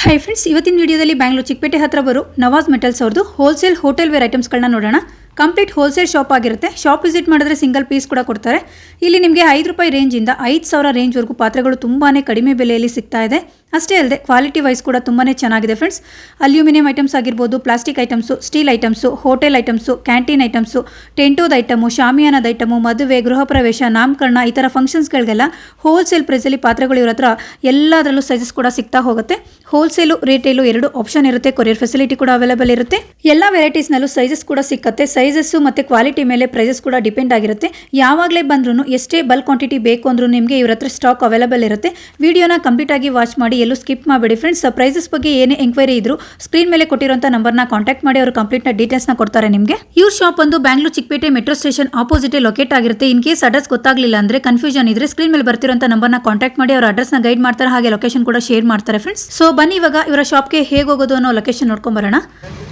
Hi friends ಇವತ್ತಿನ ವಿಡಿಯೋದಲ್ಲಿ ಬ್ಯಾಂಗ್ಳೂರು ಚಿಕ್ಕಪೇಟೆ ಹತ್ರ ಬರು ನವಾಜ್ ಮೆಟಲ್ಸ್ ಅವ್ರದ್ದು ಹೋಲ್ಸೇಲ್ ಹೋಟೆಲ್ ವೇರ್ ಐಟಮ್ಸ್ಗಳನ್ನ ನೋಡೋಣ. ಕಂಪ್ಲೀಟ್ ಹೋಲ್ಸೇಲ್ ಶಾಪ್ ಆಗಿರುತ್ತೆ. ಶಾಪ್ ವಿಸಿಟ್ ಮಾಡಿದ್ರೆ ಸಿಂಗಲ್ ಪೀಸ್ ಕೂಡ ಕೊಡ್ತಾರೆ. ಇಲ್ಲಿ ನಿಮಗೆ ಐದು ರೂಪಾಯಿ ರೇಂಜಿಂದ ಐದು ಸಾವಿರ ರೇಂಜ್ವರೆಗೂ ಪಾತ್ರೆಗಳು ತುಂಬಾ ಕಡಿಮೆ ಬೆಲೆಯಲ್ಲಿ ಸಿಗ್ತಾ ಇದೆ. ಅಷ್ಟೇ ಅಲ್ಲದೆ ಕ್ವಾಲಿಟಿ ವೈಸ್ ಕೂಡ ತುಂಬಾ ಚೆನ್ನಾಗಿದೆ ಫ್ರೆಂಡ್ಸ್ ಅಲ್ಯೂಮಿನಿಯಂ ಐಟಮ್ಸ್ ಆಗಿರ್ಬೋದು plastic items steel items hotel items canteen items ಟೆಂಟೋದ item ಶಾಮಿಯಾನದ ಐಟಮು ಮದುವೆ, ಗೃಹ ಪ್ರವೇಶ, ನಾಮಕರಣ ಈ ಥರ ಫಂಕ್ಷನ್ಸ್ಗಳಿಗೆಲ್ಲ ಹೋಲ್ಸೇಲ್ ಪ್ರೈಸಲ್ಲಿ ಪಾತ್ರೆಗಳು ಇವ್ರ ಹತ್ರ ಎಲ್ಲದರಲ್ಲೂ ಸೈಜಸ್ ಕೂಡ ಸಿಗ್ತಾ ಹೋಗುತ್ತೆ. ಹೋಲ್ಸೇಲು ರಿಟೇಲು ಎರಡು ಆಪ್ಷನ್ ಇರುತ್ತೆ ಕೊರಿಯರ್ ಫೆಸಿಲಿಟಿ ಕೂಡ ಅವೈಲೇಬಲ್ ಇರುತ್ತೆ. ಎಲ್ಲ ವೆರೈಟೀಸ್ನಲ್ಲೂ ಸೈಜಸ್ ಕೂಡ ಸಿಕ್ಕತ್ತೆ. ಸೈಜಸ್ಸು ಮತ್ತು ಕ್ವಾಲಿಟಿ ಮೇಲೆ ಪ್ರೈಸಸ್ ಕೂಡ ಡಿಪೆಂಡ್ ಆಗಿರುತ್ತೆ. ಯಾವಾಗಲೇ ಬಂದ್ರೂ ಎಷ್ಟೇ ಬಲ್ಕ್ ಕ್ವಾಂಟಿಟಿ ಬೇಕು ಅಂದ್ರೂ ನಿಮಗೆ ಇವ್ರ ಹತ್ರ ಸ್ಟಾಕ್ ಅವೈಲೇಬಲ್ ಇರುತ್ತೆ. ವಿಡಿಯೋನ ಕಂಪ್ಲೀಟ್ ಆಗಿ ವಾಚ್ ಮಾಡಿ ಎಲ್ಲೂ ಸ್ಕಿಪ್ ಮಾಡಬೇಡಿ. ಫ್ರೆಂಡ್ಸ್ ಪ್ರೈಸಸ್ ಬಗ್ಗೆ ಏನೇ ಎಂಕ್ವೈರಿ ಇದ್ರು ಸ್ಕ್ರೀನ್ ಮೇಲೆ ಕೊಟ್ಟಿರುವಂಥ ನಂಬರ್ನ ಕಾಂಟ್ಯಾಕ್ಟ್ ಮಾಡಿ, ಅವರು ಕಂಪ್ಲೀಟ್ನ ಡೀಟೇಲ್ಸ್ನ ಕೊಡ್ತಾರೆ ನಿಮಗೆ. ಇವ್ರ ಶಾಪ್ ಬಂದು Bangalore Chickpet metro station opposite locate ಆಗಿರುತ್ತೆ. ಇನ್ ಕೇಸ್ ಅಡ್ರೆಸ್ ಗೊತ್ತಾಗಲಿಲ್ಲ ಅಂದ್ರೆ ಕನ್ಫ್ಯೂಷನ್ ಇದ್ರೆ ಸ್ಕ್ರೀನ್ ಮೇಲೆ ಬರ್ತಿರೋಂಥ ನಂಬರ್ನ ಕಾಂಟ್ಯಾಕ್ಟ್ ಮಾಡಿ, ಅವರ ಅಡ್ರೆಸ್ನ ಗೈಡ್ ಮಾಡ್ತಾರೆ. ಹಾಗೆ ಲೊಕೇಶನ್ ಕೂಡ ಶೇರ್ ಮಾಡ್ತಾರೆ ಫ್ರೆಂಡ್ಸ್ ಸೊ ಬನ್ನಿ ಇವಾಗ ಇವರ ಶಾಪ್ಗೆ ಹೇಗೆ ಹೋಗೋದು ಅನ್ನೋ ಲೊಕೇಶನ್ ನೋಡ್ಕೊಂಡ್ ಬರೋಣ.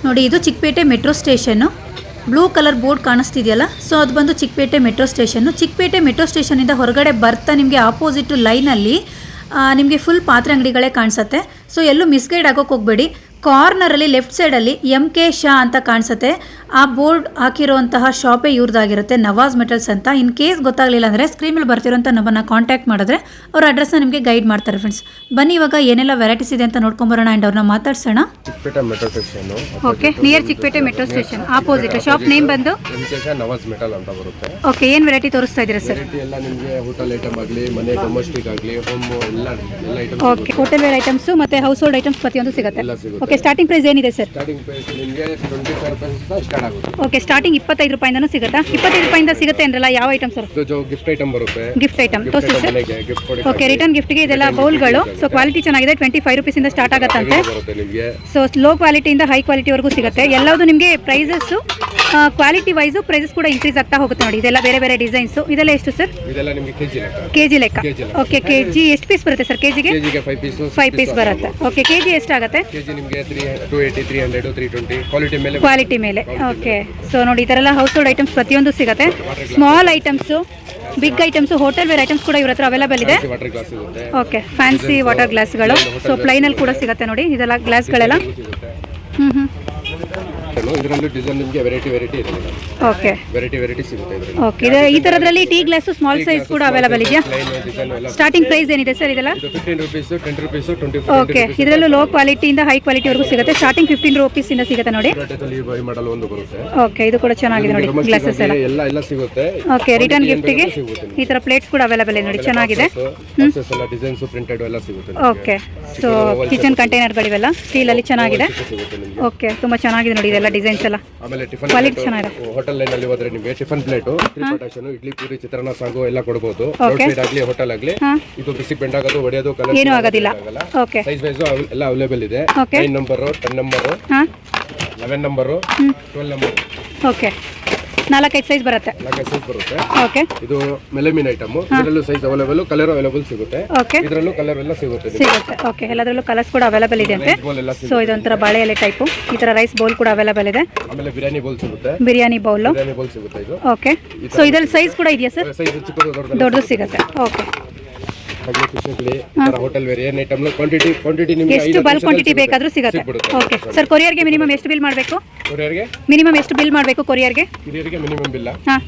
ನೋಡಿ, ಇದು Chickpet metro station blue colour board ಕಾಣಿಸ್ತಿದೆಯಲ್ಲ? So ಅದು ಬಂದು Chickpet metro station Chickpet metro station ಇಂದ ಹೊರಗಡೆ ಬರ್ತಾ ನಿಮಗೆ ಆಪೋಸಿಟ್ ಲೈನಲ್ಲಿ ನಿಮಗೆ ಫುಲ್ ಪಾತ್ರೆ ಅಂಗಡಿಗಳೇ ಕಾಣಿಸುತ್ತೆ. ಸೊ ಎಲ್ಲೂ ಮಿಸ್ಗೈಡ್ ಆಗೋಕೆ ಹೋಗಬೇಡಿ. ಕಾರ್ನರಲ್ಲಿ ಲೆಫ್ಟ್ ಸೈಡಲ್ಲಿ ಎಂ ಕೆ ಶಾ ಅಂತ ಕಾಣಿಸುತ್ತೆ. ಆ ಬೋರ್ಡ್ ಹಾಕಿರುವಂತಹ ಶಾಪೇ ಇವ್ರದ್ದಾಗಿರುತ್ತೆ ನವಾಜ್ ಮೆಟಲ್ಸ್ ಅಂತ. ಇನ್ ಕೇಸ್ ಗೊತ್ತಾಗಲಿಲ್ಲ ಅಂದರೆ ಸ್ಕ್ರೀನ್ ಮೇಲೆ ಬರ್ತಿರೋಂಥ ನಂಬರ್ನ ಕಾಂಟ್ಯಾಕ್ಟ್ ಮಾಡಿದ್ರೆ ಅವ್ರ ಅಡ್ರೆಸ್ನ ನಿಮಗೆ ಗೈಡ್ ಮಾಡ್ತಾರೆ ಫ್ರೆಂಡ್ಸ್ ಬನ್ನಿ ಇವಾಗ ಏನೆಲ್ಲ ವೆರೈಟೀಸ್ ಇದೆ ಅಂತ ನೋಡ್ಕೊಂಬರೋಣ ಆ್ಯಂಡ್ ಅವ್ರನ್ನ ಮಾತಾಡ್ಸೋಣ. Chickpete metro station okay near Chickpete metro station opposite shop name ಬಂದು? ನವಾಜ್ ಮೆಟಲ್ ಅಂತ ಬರುತ್ತೆ. ಓಕೆ ಏನು ವೆರೈಟಿ ತೋರಿಸ್ತಾ ಇದ್ದೀರಾ ಸರ್ ವೆರೈಟಿ ಎಲ್ಲ ನಿಮಗೆ ಹೋಟೆಲ್ ಐಟಮ್ ಆಗಲಿ ಮನೆ ಡೊಮೆಸ್ಟಿಕ್ ಆಗಲಿ ಹೋಮ್ ಎಲ್ಲ ಎಲ್ಲ item okay hotel ware items ಮತ್ತು ಹೌಸ್ ಹೋಲ್ಡ್ ಐಟಮ್ಸ್ ಪ್ರತಿಯೊಂದು ಸಿಗುತ್ತೆ. ಎಲ್ಲ ಸಿಗುತ್ತೆ. ಓಕೆ ಸ್ಟಾರ್ಟಿಂಗ್ ಪ್ರೈಸ್ ಏನಿದೆ ಸರ್ ಸ್ಟಾರ್ಟಿಂಗ್ ಪ್ರೈಸ್ ನಿಮಗೆ ಟ್ವೆಂಟಿ ಫೈವ್ ರುಪೀಸ್ ಸ್ಟಾರ್ಟ್ ಆಗುತ್ತೆ. ಓಕೆ ಸ್ಟಾರ್ಟಿಂಗ್ ಇಪ್ಪತ್ತೈದು ರೂಪಾಯಿಂದನೂ ಸಿಗುತ್ತಾ? ಇಪ್ಪತ್ತೈದು ರೂಪಾಯಿಂದ ಸಿಗುತ್ತೆ ಅಂದ್ರಲ್ಲ ಯಾವ ಐಟಮ್ ಸರ್ ಇದು ಜೋ ಗಿಫ್ಟ್ ಐಟಮ್ ಬರುತ್ತೆ. ಗಿಫ್ಟ್ ಐಟಮ್ ತೋರಿಸಿ ಸರ್ ಮನೆಗೆ ಗಿಫ್ಟ್ ಕೊಡಿ ಓಕೆ ರಿಟರ್ನ್ ಗಿಫ್ಟ್ಗೆ ಇದೆಲ್ಲ ಬೌಲ್ಗಳು ಸೊ ಕ್ವಾಲಿಟಿ ಚೆನ್ನಾಗಿದೆ ಟ್ವೆಂಟಿ ಫೈವ್ ರುಪೀಸಿಂದ ಸ್ಟಾರ್ಟ್ ಆಗುತ್ತಂತೆ. ಬರುತ್ತೆ ನಿಮಗೆ. ಸೊ ಲೋ ಕ್ವಾಲಿಟಿಯಿಂದ ಹೈ ಕ್ವಾಲಿಟಿವರೆಗೂ ಸಿಗುತ್ತೆ. ಎಲ್ಲವೂ ನಿಮಗೆ ಪ್ರೈಸಸ್ಸು ಕ್ವಾಲಿಟಿ ವೈಸು ಪ್ರೈಸಸ್ ಕೂಡ ಇನ್ಕ್ರೀಸ್ ಆಗ್ತಾ ಹೋಗುತ್ತೆ ನೋಡಿ. ಇದೆಲ್ಲ ಬೇರೆ ಬೇರೆ ಡಿಸೈನ್ಸು ಇದೆಲ್ಲ ಎಷ್ಟು ಸರ್ ಇದೆಲ್ಲ ನಿಮಗೆ ಕೆಜಿ ಲೆಕ್ಕ. ಕೆ ಜಿ ಲೆಕ್ಕ. ಓಕೆ ಕೆ ಜಿ ಎಷ್ಟು ಪೀಸ್ ಬರುತ್ತೆ ಸರ್ ಕೆ ಜಿಗೆ ಫೈವ್ ಪೀಸ್ ಫೈವ್ ಪೀಸ್ ಬರುತ್ತೆ. ಓಕೆ ಕೆ ಜಿ ಎಷ್ಟಾಗುತ್ತೆ ನಿಮಗೆ three two eighty three hundred three twenty quality ಮೇಲೆ ಕ್ವಾಲಿಟಿ ಮೇಲೆ. ಓಕೆ ಸೊ ನೋಡಿ ಈ ಥರ ಎಲ್ಲ ಹೌಸ್ ಹೋಲ್ಡ್ ಐಟಮ್ಸ್ ಪ್ರತಿಯೊಂದು ಸಿಗುತ್ತೆ small items big items hotel ware items ಕೂಡ ಇವ್ರ ಹತ್ರ ಅವೈಲೇಬಲ್ ಇದೆ. ಓಕೆ ಫ್ಯಾನ್ಸಿ ವಾಟರ್ ಗ್ಲಾಸ್ಗಳು ಸೊ ಪ್ಲೈನಲ್ಲಿ ಕೂಡ ಸಿಗುತ್ತೆ ನೋಡಿ ಇದೆಲ್ಲ ಗ್ಲಾಸ್ಗಳೆಲ್ಲ ಹ್ಞೂ ಹ್ಞೂ ಹ್ಞೂ ಇದರಲ್ಲೂ ಡಿಸೈನ್ ನಿಮಗೆ ವೆರೈಟಿ ವೆರೈಟಿ ಇದೆ ಓಕೆ ವೆರೈಟಿ ವೆರೈಟಿ ಸಿಗುತ್ತೆ ಇದರಲ್ಲಿ. ಓಕೆ ಇದು ಈ ಥರದ್ರಲ್ಲಿ ಟೀ ಗ್ಲಾಸ್ ಸ್ಮಾಲ್ ಸೈಜ್ ಕೂಡ ಅವೈಲೇಬಲ್ ಇದೆಯಾ? ಪ್ಲೈನ್ ಡಿಸೈನ್ ಎಲ್ಲ ಸ್ಟಾರ್ಟಿಂಗ್ ಪ್ರೈಸ್ ಏನಿದೆ ಸರ್ ಇದೆಲ್ಲ? ಇದು fifteen rupees ten rupees twenty okay ಇದರಲ್ಲೂ ಲೋ ಕ್ವಾಲಿಟಿಯಿಂದ ಹೈ ಕ್ವಾಲಿಟಿವರೆಗೂ ಸಿಗುತ್ತೆ. ಸ್ಟಾರ್ಟಿಂಗ್ ಫಿಫ್ಟೀನ್ ಇಂದ ಸಿಗುತ್ತೆ ನೋಡಿ. ಈ ಬೈ ಮಾಡಲ್ ಒಂದು ಬರುತ್ತೆ. ಓಕೆ ಇದು ಕೂಡ ಚೆನ್ನಾಗಿದೆ ನೋಡಿ. ಗ್ಲಾಸಸ್ ಎಲ್ಲ. ಎಲ್ಲ ಎಲ್ಲ ಸಿಗುತ್ತೆ. ಓಕೆ ರಿಟರ್ನ್ ಗಿಫ್ಟಿಗೆ ಈ ಥರ ಪ್ಲೇಟ್ಸ್ ಕೂಡ ಅವೈಲೇಬಲ್ ಇದೆ ನೋಡಿ. ಚೆನ್ನಾಗಿದೆ. ಡಿಸೈನ್ಸ್ ಪ್ರಿಂಟೆಡ್ ಎಲ್ಲ ಸಿಗುತ್ತೆ ಓಕೆ ಸೊ ಕಿಚನ್ ಕಂಟೈನರ್ಗಳಿವೆಲ್ಲ ಸ್ಟೀಲಲ್ಲಿ ಚೆನ್ನಾಗಿದೆ? ಇದು ಓಕೆ ತುಂಬ ಚೆನ್ನಾಗಿದೆ ನೋಡಿ ಇದೆಲ್ಲ. ಡಿಸೈನ್ಸ್ ಎಲ್ಲ. ಆಮೇಲೆ ಟಿಫನ್ ಕ್ವಾಲಿಟಿ ಚೆನ್ನಾಗಿದೆ ಹೋಟೆಲ್ ಲೈನ್ ಅಲ್ಲಿ ಹೋದ್ರೆ ನಿಮಗೆ ಟಿಫನ್ ಪ್ಲೇಟು ಪಟಾಶನು ಇಡ್ಲಿ ಪೂರಿ ಚಿತ್ರಾನ್ನ ಸಾಗು ಎಲ್ಲ ಕೊಡಬಹುದು ರೋಡ್ ಸೈಡ್ ಆಗಲಿ ಹೋಟೆಲ್ ಆಗಲಿ. ಇದು ಬಿಸಿ ಬೆಂಡ್ ಆಗೋದು ಒಡೆಯೋದು ಕಲರ್ ಏನೂ ಆಗೋದಿಲ್ಲ. ಓಕೆ ಸೈಜ್ ವೈಸ್ ಎಲ್ಲ ಅವೈಲೇಬಲ್ ಇದೆ. Okay. Nine number ten number eleven number twelve number okay ನಾಲ್ಕೈದು ಸೈಜ್ ಬರುತ್ತೆ. ನಾಲ್ಕೈದು ಸೈಜ್ ಬರುತ್ತೆ. ಓಕೆ ಇದು ಮೆಲಮಿನ್ ಐಟಮ್ ಇದರಲ್ಲೂ ಸೈಜ್ ಅವೈಲೇಬಲ್ ಕಲರ್ ಅವೈಲೇಬಲ್ ಸಿಗುತ್ತೆ. ಓಕೆ ಇದರಲ್ಲೂ ಕಲರ್ ಎಲ್ಲ ಸಿಗುತ್ತೆ ಸಿಗುತ್ತೆ. ಓಕೆ ಎಲ್ಲದರಲ್ಲೂ ಕಲರ್ಸ್ ಕೂಡ ಅವೈಲೇಬಲ್ ಇದೆ ಅಂತೆ. ಸೊ ಇದೊಂಥರ ಬಾಳೆ ಎಲೆ ಟೈಪು ಈ ಥರ ರೈಸ್ ಬೌಲ್ ಕೂಡ ಅವೈಲೇಬಲ್ ಇದೆ. ಆಮೇಲೆ ಬಿರಿಯಾನಿ ಬೌಲ್ ಸಿಗುತ್ತೆ. ಬಿರಿಯಾನಿ ಬೌಲ್ ಬಿರಿಯಾನಿ ಬೌಲ್ ಸಿಗುತ್ತೆ ಇದು. ಓಕೆ ಸೊ ಇದರಲ್ಲಿ ಸೈಜ್ ಕೂಡ ಇದೆಯಾ ಸರ್ ಸೈಜ್ ಚಿಕ್ಕದು ದೊಡ್ಡದು ಸಿಗುತ್ತೆ. ಓಕೆ ಹಾಗೆ ಫಿಶ್ ಇಡ್ಲಿ ಹೋಟೆಲ್ ವೇರ್ ಏನ್ ಐಟಮ್ ಕ್ವಾಂಟಿಟಿ ಕ್ವಾಂಟಿಟಿ ನಿಮಗೆ ಎಷ್ಟು ಬಲ್ಕ್ ಕ್ವಾಂಟಿಟಿ ಬೇಕಾದರೂ ಸಿಗುತ್ತೆ. Okay sir. ಕೊರಿಯರ್ಗೆ ಮಿನಿಮಮ್ ಎಷ್ಟು ಬಿಲ್ ಮಾಡಬೇಕು? ಕೊರಿಯರ್ಗೆ ಮಿನಿಮಮ್ ಎಷ್ಟು ಬಿಲ್ ಮಾಡಬೇಕು ಕೊರಿಯರ್ಗೆ ಹಿರಿಯರಿಗೆ ಮಿನಿಮಮ್ ಬಿಲ್ ಹಾಂ.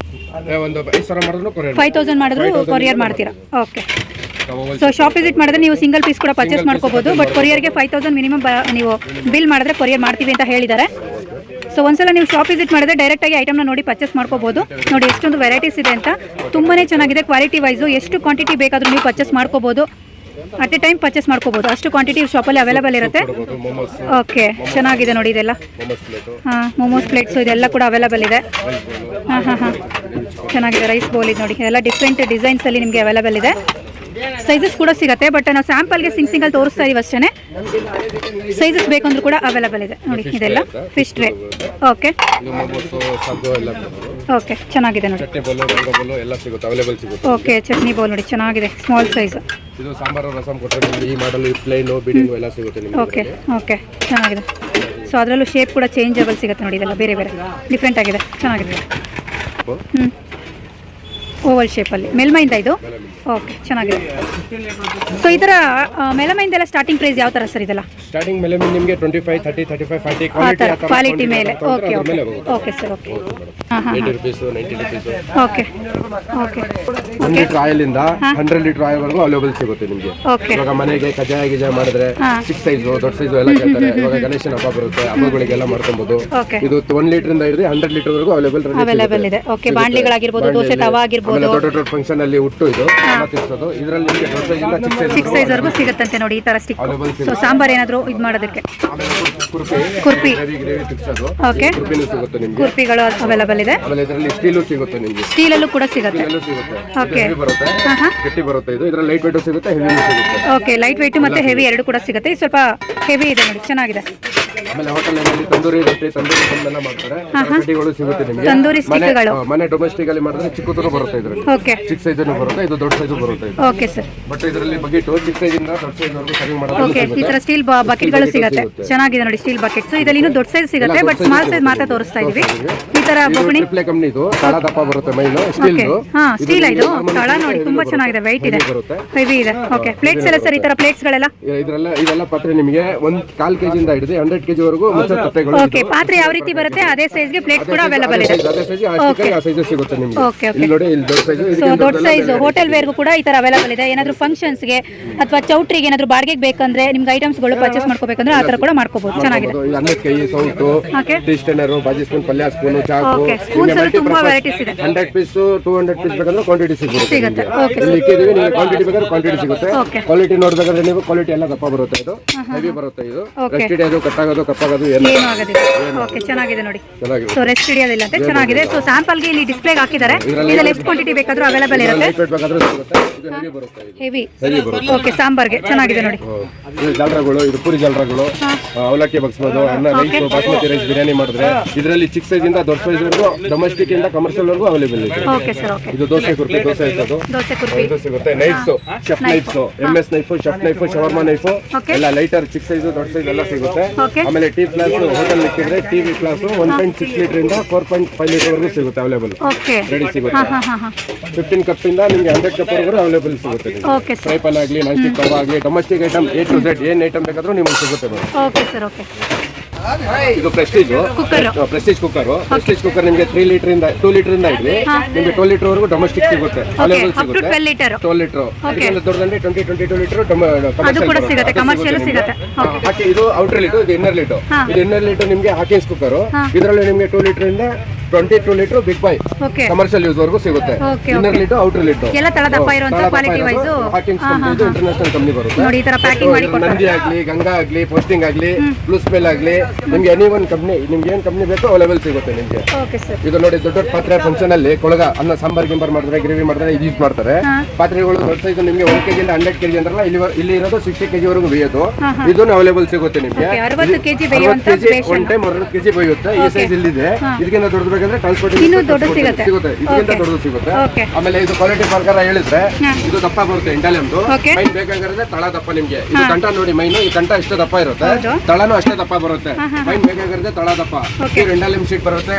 ಒಂದು ಐದು ಸಾವಿರ ಮಾಡಿದ್ರು ಕೊರಿಯರ್ ಫೈವ್ ತೌಸಂಡ್ ಮಾಡಿದ್ರು ಕೊರಿಯರ್ ಮಾಡ್ತೀರಾ? ಓಕೆ ಸೊ ಶಾಪ್ ವಿಸಿಟ್ ಮಾಡಿದ್ರೆ ನೀವು ಸಿಂಗಲ್ ಪೀಸ್ ಕೂಡ ಪರ್ಚೇಸ್ ಮಾಡ್ಕೋಬಹುದು ಬಟ್ ಕೊರಿಯರ್ಗೆ ಫೈವ್ ತೌಸಂಡ್ ಮಿನಿಮಮ್ ನೀವು ಬಿಲ್ ಮಾಡಿದ್ರೆ ಕೊರಿಯರ್ ಮಾಡ್ತೀವಿ ಅಂತ ಹೇಳಿದ್ದಾರೆ. ಸೊ ಒಂದ್ಸಲ ನೀವು ಶಾಪ್ ವಿಸಿಟ್ ಮಾಡಿದ್ರೆ ಡೈರೆಕ್ಟಾಗಿ ಐಟಮ್ನ ನೋಡಿ ಪರ್ಚೇಸ್ ಮಾಡ್ಕೋಬಹುದು ನೋಡಿ ಎಷ್ಟೊಂದು ವೆರೈಟೀಸ್ ಇದೆ ಅಂತ. ತುಂಬಾನೇ ಚೆನ್ನಾಗಿದೆ ಕ್ವಾಲಿಟಿ ವೈಸು ಎಷ್ಟು ಕ್ವಾಂಟಿಟಿ ಬೇಕಾದರೂ ನೀವು ಪರ್ಚೇಸ್ ಮಾಡ್ಕೋಬಹುದು ಅಟ್ ಎ ಟೈಮ್ ಪರ್ಚೇಸ್ ಮಾಡ್ಕೋಬಹುದು ಅಷ್ಟು ಕ್ವಾಂಟಿಟಿ ಶಾಪಲ್ಲಿ ಅವೈಲೇಬಲ್ ಇರುತ್ತೆ. ಓಕೆ ಚೆನ್ನಾಗಿದೆ ನೋಡಿ ಇದೆಲ್ಲ. ಹಾಂ ಮೋಮೋಸ್ ಪ್ಲೇಟ್ಸು ಇದೆಲ್ಲ ಕೂಡ ಅವೈಲೇಬಲ್ ಇದೆ. ಹಾಂ ಹಾಂ ಹಾಂ. ಚೆನ್ನಾಗಿದೆ ರೈಸ್ ಬೌಲ್ ಇದೆ ನೋಡಿ. ಎಲ್ಲ ಡಿಫ್ರೆಂಟ್ ಡಿಸೈನ್ಸಲ್ಲಿ ನಿಮಗೆ ಅವೈಲೇಬಲ್ ಇದೆ. ಸೈಜಸ್ ಕೂಡ ಸಿಗುತ್ತೆ ಬಟ್ ನಾವು ಸ್ಯಾಂಪಲ್ಗೆ ಸಿಂಗ್ ಸಿಂಗಲ್ ತೋರಿಸ್ತಾ ಇದೀವಿ ಅಷ್ಟೇ ಸೈಜಸ್ ಬೇಕಂದ್ರೂ ಕೂಡ ಅವೈಲಬಲ್ ಇದೆ. ನೋಡಿ ಇದೆಲ್ಲ. ಫಿಶ್ ಟ್ರೇ ಓಕೆ ಓಕೆ ಚೆನ್ನಾಗಿದೆ ನೋಡಿ. ಓಕೆ ಚಟ್ನಿ ಬೌಲ್ ನೋಡಿ ಚೆನ್ನಾಗಿದೆ. ಸ್ಮಾಲ್ ಸೈಜ್ ಇದು ಸಾಂಬಾರು ರಸಂ ಕೊಟ್ಟರೆ ಈ ಮಾಡಲ್ ಈ ಪ್ಲೇನು ಬಿಡಿಂಗು ಎಲ್ಲ ಸಿಗುತ್ತೆ ನಿಮಗೆ ಓಕೆ ಓಕೆ ಚೆನ್ನಾಗಿದೆ. ಸೊ ಅದರಲ್ಲೂ ಶೇಪ್ ಕೂಡ ಚೇಂಜಬಲ್ ಸಿಗುತ್ತೆ ನೋಡಿ ಇದೆಲ್ಲ ಬೇರೆ ಬೇರೆ. ಡಿಫ್ರೆಂಟ್ ಆಗಿದೆ. ಚೆನ್ನಾಗಿದೆ. ಹ್ಞೂ ಓವಲ್ ಶೇಪಲ್ಲಿ ಮೇಲ್ಮೈಯಿಂದ ಇದು? ಓಕೆ ಚೆನ್ನಾಗಿದೆ. ಸೊ ಈ ಥರ ಮೇಲಮೈಂದೆಲ್ಲ ಸ್ಟಾರ್ಟಿಂಗ್ ಪ್ರೈಸ್ ಯಾವ ಥರ ಸರ್ ಇದೆಲ್ಲ? ಸ್ಟಾರ್ಟಿಂಗ್ ಮೇಲೆ ನಿಮಗೆ twenty five thirty thirty five forty quality quality ಮೇಲೆ. Okay okay okay sir okay ಹಾಂ ಹಾಂ eighty rupees ninety rupees okay okay one litre ಆಯಿಲಿಂದ ಇಂದ ಹಂಡ್ರೆಡ್ ಲೀಟ್ರ್ ಆಯಿಲ್ವರೆಗೂ ಅವೈಲೇಬಲ್ ಸಿಗುತ್ತೆ ನಿಮಗೆ. ಓಕೆ ಇವಾಗ ಮನೆಗೆ ಕಜಾಯ ಗಿಜಾಯ ಮಾಡಿದ್ರೆ ಸಿಕ್ಸ್ ಸೈಜು ದೊಡ್ಡ ಸೈಜು ಎಲ್ಲ ಕೇಳ್ತಾರೆ. ಇವಾಗ ಗಣೇಶನ ಹಬ್ಬ ಬರುತ್ತೆ ಹಬ್ಬಗಳಿಗೆಲ್ಲ ಮಾಡ್ಕೊಬೋದು. ಇದು ಒನ್ ಲೀಟ್ರಿಂದ ಇಂದ ಹಿಡಿದು ಹಂಡ್ರೆಡ್ ಲೀಟರ್ ವರೆಗೂ ಅವೈಲೇಬಲ್ ಅವೈಲೇಬಲ್ ಇದೆ. ಓಕೆ ಬಾಂಡ್ಲಿಗಳಾಗಿರ್ಬೋದು ದೋಸೆ ತವಾ ಆಗಿರ್ಬೋದು ದೊಡ್ಡ ದೊಡ್ಡ ಫಂಕ್ಷನ್ ಅಲ್ಲಿ ಹುಟ್ಟು ಇದು. ಸಿಕ್ಸ್ ಸೈಜ್ವರೆಗೂ ಸಿಗುತ್ತಂತೆ ನೋಡಿ ಈ ತರ ಸ್ಟಿಕ್ ಸೊ ಸಾಂಬಾರ್ ಏನಾದ್ರು ಇದು ಮಾಡೋದಕ್ಕೆ? ಕುರ್ಪಿ ಓಕೆ ಕುರ್ಪಿಗಳು ಅವೈಲೇಬಲ್ ಇದೆ. ಸ್ಟೀಲಲ್ಲೂ ಕೂಡ ಸಿಗುತ್ತೆ. ಓಕೆ ಓಕೆ ಲೈಟ್ ವೆಯ್ಟ್ ಮತ್ತೆ ಹೆವಿ ಎರಡು ಕೂಡ ಸಿಗುತ್ತೆ. ಸ್ವಲ್ಪ ಹೆವಿ ಇದೆ ನೋಡಿ ಚೆನ್ನಾಗಿದೆ. ಆಮೇಲೆ ಹೋಟೆಲ್ನಲ್ಲಿ ತಂದೂರಿ ರೊಟ್ಟಿ ತಂದೂರಿ ಎಲ್ಲ ಮಾಡ್ತಾರೆ. ರೊಟ್ಟಿಗಳು ಸಿಗುತ್ತೆ ನಿಮಗೆ. ತಂದೂರಿ ಮನೆ ಸ್ಟಿಕ್ಗಳು ಮನೆ ಡೊಮೆಸ್ಟಿಕ್ ಅಲ್ಲಿ ಮಾಡಿದ್ರೆ ಚಿಕ್ಕದೂ ಬರುತ್ತೆ ಇದರಲ್ಲಿ. ಓಕೆ. ಚಿಕ್ಕ ಸೈಜ್ ಬರುತ್ತೆ ಇದು ದೊಡ್ಡ ಸೈಜ್ ಬರುತ್ತೆ ಇದು. Okay sir. ಬಟ್ ಇದರಲ್ಲಿ ಬಕೆಟ್ ಚಿಕ್ಕ ಸೈಜ್ ಇಂದ ದೊಡ್ಡ ಸೈಜ್ ವರೆಗೂ ಸರ್ವಿಂಗ್ ಮಾಡೋದು ಓಕೆ ಈ ತರ ಸ್ಟೀಲ್ ಬಕೆಟ್ಗಳು ಸಿಗುತ್ತೆ. ಚೆನ್ನಾಗಿದೆ ನೋಡಿ ಸ್ಟೀಲ್ ಬಕೆಟ್ಸ್ ಇದರಲ್ಲಿ ಇನ್ನೂ ದೊಡ್ಡ ಸೈಜ್ ಸಿಗುತ್ತೆ ಬಟ್ ಸ್ಮಾಲ್ ಸೈಜ್ ಮಾತ್ರ ತೋರಿಸ್ತಾ ಇದೀವಿ. ಈ ತರ ಬೊಗಣಿ ರಿಪ್ಲೇ ಕಂಪ್ನಿ ಇದು. ತಳ ದಪ್ಪ ಬರುತ್ತೆ ಮೈನ್ ಸ್ಟೀಲ್ ಓಕೆ. ಹಾ ಸ್ಟೀಲ್ ಇದು. ತಳ ನೋಡಿ ತುಂಬಾ ಚೆನ್ನಾಗಿದೆ ವೈಟ್ ಇದೆ. ಬರುತ್ತೆ. ಹೆವಿ ಇದೆ. ಓಕೆ ಪ್ಲೇಟ್ಸ್ ಎಲ್ಲ ಸರ್ ಈ ತರ ಪ್ಲೇಟ್ಸ್ ಗಳೆಲ್ಲ? ಇದೆಲ್ಲ ಪಾತ್ರೆ ನಿಮಗೆ ಒಂದ್ ಕಾಲ್ ಕೆಜಿ ಇಂದ ಹಿಡಿದು ಹಂಡ್ರೆಡ್ ಕೆಜಿ ವರೆಗೂ ಮುಚ್ಚ ತಟ್ಟೆಗಳು ಓಕೆ ಪಾತ್ರೆ ಯಾವ ರೀತಿ ಬರುತ್ತೆ ಅದೇ ಸೈಜ್ಗೆ ಪ್ಲೇಟ್ಸ್ ಕೂಡ ಅವೈಲೇಬಲ್ ಇದೆ. ಅದೇ ಸೈಜ್ ಆ ಸೈಜ್ ಸಿಗುತ್ತೆ ನಿಮಗೆ. ಓಕೆ ಓಕೆ ಇಲ್ಲಿ ನೋಡಿ ಇಲ್ಲಿ ದೊಡ್ಡ ಸೈಜ್ ಸೊ ದೊಡ್ಡ ಸೈಜ್ ಹೋಟೆಲ್ ವೇರ್ಗೂ ಕೂಡ ಈ ತರ ಅವೈಲೇಬಲ್ ಇದೆ. ಏನಾದರೂ ಫಂಕ್ಷನ್ಸ್ಗೆ ಅಥವಾ ಚೌಟ್ರಿಗೆ ಏನಾದರೂ ಬಾಡಿಗೆಗೆ ಬೇಕಂದ್ರೆ ನಿಮ್ಗೆ ಐಟಮ್ಸ್ಗಳು ಪರ್ಚೇಸ್ ಮಾಡ್ಕೋಬೇಕಂದ್ರೆ ಆ ತರ ಕೂಡ ಮಾಡ್ಕೋಬಹುದು ಚೆನ್ನಾಗಿದೆ. ಅನ್ನದ ಕೈ ಸೌಟು ಓಕೆ ಟೀ ಸ್ಟೈನರು ಬಾಜಿ ಸ್ಪೂನ್ ಪಲ್ಯ ಸ್ಪೂನ್ ಚಾಕು ಓಕೆ ಸ್ಪೂನ್ಸ್ ಅಲ್ಲಿ ತುಂಬಾ ವೆರೈಟೀಸ್ ಇದೆ. Hundred piece two hundred piece ಬೇಕಂದ್ರೆ ಕ್ವಾಂಟಿಟಿ ಸಿಗುತ್ತೆ ಸಿಗುತ್ತೆ. ಓಕೆ ಇಲ್ಲಿ ಇಕ್ಕಿದೀವಿ ನಿಮಗೆ ಕ್ವಾಂಟಿಟಿ ಬೇಕಾದ್ರೆ ಕ್ವಾಂಟಿಟಿ ಸಿಗುತ್ತೆ. ಕ್ವಾಲಿಟಿ ನೋಡಬೇಕಾದ್ರೆ ನೀವು ಕ್ವಾಲಿಟಿ ಎಲ್ಲ ದಪ್ಪ ಬರುತ್ತೆ ಇದು. ಹೆವಿ ಬರುತ್ತೆ ಇದು. Okay. ಅದು ಹಿಡಿಯೋದು ಕಟ್ಟಾಗೋದು ಕಪ್ಪಾಗೋದು ಏನು ಆಗೋದಿಲ್ಲ. ಓಕೆ ಚೆನ್ನಾಗಿದೆ ನೋಡಿ. ಚೆನ್ನಾಗಿದೆ. ಸೊ ರೆಸ್ಟ್ ಹಿಡಿಯೋದಿಲ್ಲ ಅಂತ ಚೆನ್ನಾಗಿದೆ. ಸೊ ಸ್ಯಾಂಪಲ್ಗೆ ಇಲ್ಲಿ ಡಿಸ್ಪ್ಲೇಗೆ ಹಾಕಿದ್ದಾರೆ. ಇದರಲ್ಲಿ ಎಷ್ಟು ಕ್ವಾಂಟಿಟಿ ಬೇಕಾದರೂ ಅವೈಲೇಬಲ್ ಇರುತ್ತೆ. ಲೈಟ್ ವೇಟ್ ಬೇಕಾದ್ರೆ ಸಿಗುತ್ತೆ. ಇದು ಹೆವಿ ಬರುತ್ತೆ ಇದು. ಹೆವಿ ಹೆವಿ ಬರುತ್ತೆ. ಓಕೆ ಸಾಂಬಾರ್ಗೆ ಚೆನ್ನಾಗಿದೆ ನೋಡಿ. ಇದು ಜಲ್ರಗಳು ಇದು ಪೂರಿ ಜಲ್ರಗಳು. ಆ, ಅವಲಕ್ಕಿ ಬಗ್ಸ್ಬೋದು ಅನ್ನ ರೈಸ್ ಬಾಸ್ಮತಿ ರೈಸ್ ಬಿರಿಯಾನಿ ಮಾಡಿದ್ರೆ ಇದರಲ್ಲಿ ಚಿಕ್ಕ ಸೈಜ್ ಇಂದ ದೊಡ್ಡ ಸೈಜ್ ವರೆಗೂ ಡೊಮೆಸ್ಟಿಕ್ ಇಂದ ಕಮರ್ಷಿಯಲ್ ವರೆಗೂ ಅವೈಲೇಬಲ್ ಇದೆ. ಓಕೆ ಸರ್ ಓಕೆ ಇದು ದೋಸೆ ಕುರ್ತಿ ದೋಸೆ ಇರ್ತದೆ ದೋಸೆ ಕುರ್ಪಿ. ಇದು ಸಿಗುತ್ತೆ. Knives chef knives M S knife chef knife shawarma knife Okay. ಎಲ್ಲ ಲೈಟರ್ ಚಿಕ್ಕ ಸೈಜ್ ದೊಡ್ಡ ಸೈಜ್ ಎಲ್ಲ ಸಿಗುತ್ತೆ. Okay. ಆಮೇಲೆ tea flask hotel ಇಕ್ಕಿದ್ರೆ T V flask one point six litre ಇಂದ ಫೋರ್ ಪಾಯಿಂಟ್ ಫೈವ್ ಲೀಟರ್ ವರೆಗೂ ಸಿಗುತ್ತೆ ಅವೈಲೇಬಲ್ ಓಕೆ ರೆಡಿ ಸಿಗುತ್ತೆ. ಫಿಫ್ಟೀನ್ ಕಪ್ ಇಂದ ನಿಮಗೆ ಹಂಡ್ರೆಡ್ ಕಪ್ ವರೆಗೂ ಅವೈಲೇಬಲ್ ಸಿಗುತ್ತೆ ಟ್ರೈಪಲ್ ಓಕೆ ಆಗಲಿ ನೈಂಟಿ ಕಪ್ ಆಗಲಿ domestic item A to Z ಏನ್ ಐಟಮ್ ಬೇಕಾದ್ರೂ ನಿಮಗೆ ಸಿಗುತ್ತೆ ಮೇಡಮ್. ಓಕೆ ಸರ್ ಓಕೆ ಇದು Prestige. Cooker Prestige cooker Prestige cooker ನಿಮಗೆ ತ್ರೀ ಲೀಟರ್ ಇಂದ ಟೂ ಲೀಟರ್ ಇಂದ ಇದೆ ನಿಮಗೆ ಟೂ ಲೀಟರ್ ವರೆಗೂ ಡೊಮೆಸ್ಟಿಕ್ ಸಿಗುತ್ತೆ. ಅವೈಲೇಬಲ್ ಸಿಗುತ್ತೆ. ಟ್ವೆಲ್ ಲೀಟರ್ ದೊಡ್ಡದಂದ್ರೆ ಟ್ವೆಂಟಿ ಟ್ವೆಂಟಿ ಟೂ ಲೀಟರ್ ಅದು ಕೂಡ ಸಿಗುತ್ತೆ. ಕಮರ್ಷಿಯಲ್ ಸಿಗುತ್ತೆ ಓಕೆ ಹಾಕಿ ಇದು ಔಟರ್ ಲೀಟರ್ ಇದು ಇನ್ನರ್ ಲೀಟರ್ ಇದು ಇನ್ನರ್ ಲೀಟರ್ ನಿಮಗೆ ಹಾಕಿಸ್ ಕುಕ್ಕರ್ ಇದರಲ್ಲಿ ನಿಮಗೆ ಟೂ ಲೀಟರ್ ಇಂದ twenty two litre big by commercial use ವರ್ಗೂ ಸಿಗುತ್ತೆ. ಇನ್ನರ್ ಲೀಟರ್ ಔಟರ್ ಲೀಟರ್ ಎಲ್ಲ ತಳ ದಪ್ಪ ಇರುವಂತ ಕ್ವಾಲಿಟಿ ವೈಸ್ ಪ್ಯಾಕಿಂಗ್ ಕಂಪನಿ ಇದು ಇಂಟರ್ನ್ಯಾಷನಲ್ ಕಂಪನಿ ಬರುತ್ತೆ. ನೋಡಿ ಈ ತರ ಪ್ಯಾಕಿಂಗ್ ಮಾಡಿ ಕೊಡ್ತಾರೆ. ನಂದಿ ಆಗ್ಲಿ ಗಂಗಾ ಆಗ್ಲಿ ಪೋಸ್ಟಿಂಗ್ ಆಗ್ಲಿ ಬ್ಲೂ ಸ್ಪೆಲ್ ಆಗ್ಲಿ ನಿಮ್ಗೆ ಎನಿ ಒನ್ ಕಂಪ್ನಿ ನಿಮ್ಗೆ ಏನ್ ಕಂಪ್ನಿ ಬೇಕೋ ಅವೈಲೇಬಲ್ ಸಿಗುತ್ತೆ ನಿಮ್ಗೆ. ಓಕೆ ಸರ್ ಇದು ನೋಡಿ ದೊಡ್ಡ ದೊಡ್ಡ ಪಾತ್ರೆ ಫಂಕ್ಷನ್ ಅಲ್ಲಿ ಕೊಳಗ ಅನ್ನ ಸಾಂಬಾರ್ ಗಿಂಬಾರ್ ಮಾಡ್ತಾರೆ ಗ್ರೇವಿ ಮಾಡ್ತಾರೆ ಇದು ಯೂಸ್ ಮಾಡ್ತಾರೆ. ಪಾತ್ರೆಗಳು ದೊಡ್ಡ ಸೈಜ್ ನಿಮಗೆ ಒನ್ ಕೆಜಿ ಇಂದ ಹಂಡ್ರೆಡ್ ಕೆಜಿ ಅಂದ್ರಲ್ಲ ಇಲ್ಲಿ ಇಲ್ಲಿ ಇರೋದು ಸಿಕ್ಸ್ಟಿ ಕೆಜಿ ವರೆಗೂ ಬೇಯೋದು. ಇದನ್ನು ಅವೈಲೇಬಲ್ ಸಿಗುತ್ತೆ ನಿಮಗೆ. ಅರವತ್ತು ಕೆಜಿ ಒನ್ ಟೈಮ್ ಅರವತ್ತು ಕೆಜಿ ಬೇಯುತ್ತೆ ಈ ಸೈಜ್ ಇಲ್ಲಿದೆ ಇದಕ್ಕಿಂತ ದೊಡ್ಡದು ಬೇಕಂದ್ರೆ ಇನ್ನೂ ಸಿಗುತ್ತೆ. ಸಿಗುತ್ತೆ. ಇದಕ್ಕಿಂತ ದೊಡ್ಡದು ಸಿಗುತ್ತೆ. ಓಕೆ ಆಮೇಲೆ ಇದು ಕ್ವಾಲಿಟಿ ಪ್ರಕಾರ ಹೇಳಿದ್ರೆ ಇದು ದಪ್ಪ ಬರುತ್ತೆ ಇಂಟಾಲಿಯಮ್ದು ಮೈನ್ ಬೇಕಾಗಿರೋದ್ರೆ ತಳ ದಪ್ಪ ನಿಮ್ಗೆ. ಇದು ಕಂಠ ನೋಡಿ ಮೈನು ಈ ಕಂಠ ಎಷ್ಟು ದಪ್ಪ ಇರುತ್ತೆ. ಹೌದು. ತಳನು ಅಷ್ಟೇ ದಪ್ಪ ಬರುತ್ತೆ. ಮೈನ್ ಬೇಕಾಗಿರೋದೇ ತಳ ದಪ್ಪ. ಓಕೆ. ಇಂಟಾಲಿಯಂ ಶೀಟ್ ಬರುತ್ತೆ.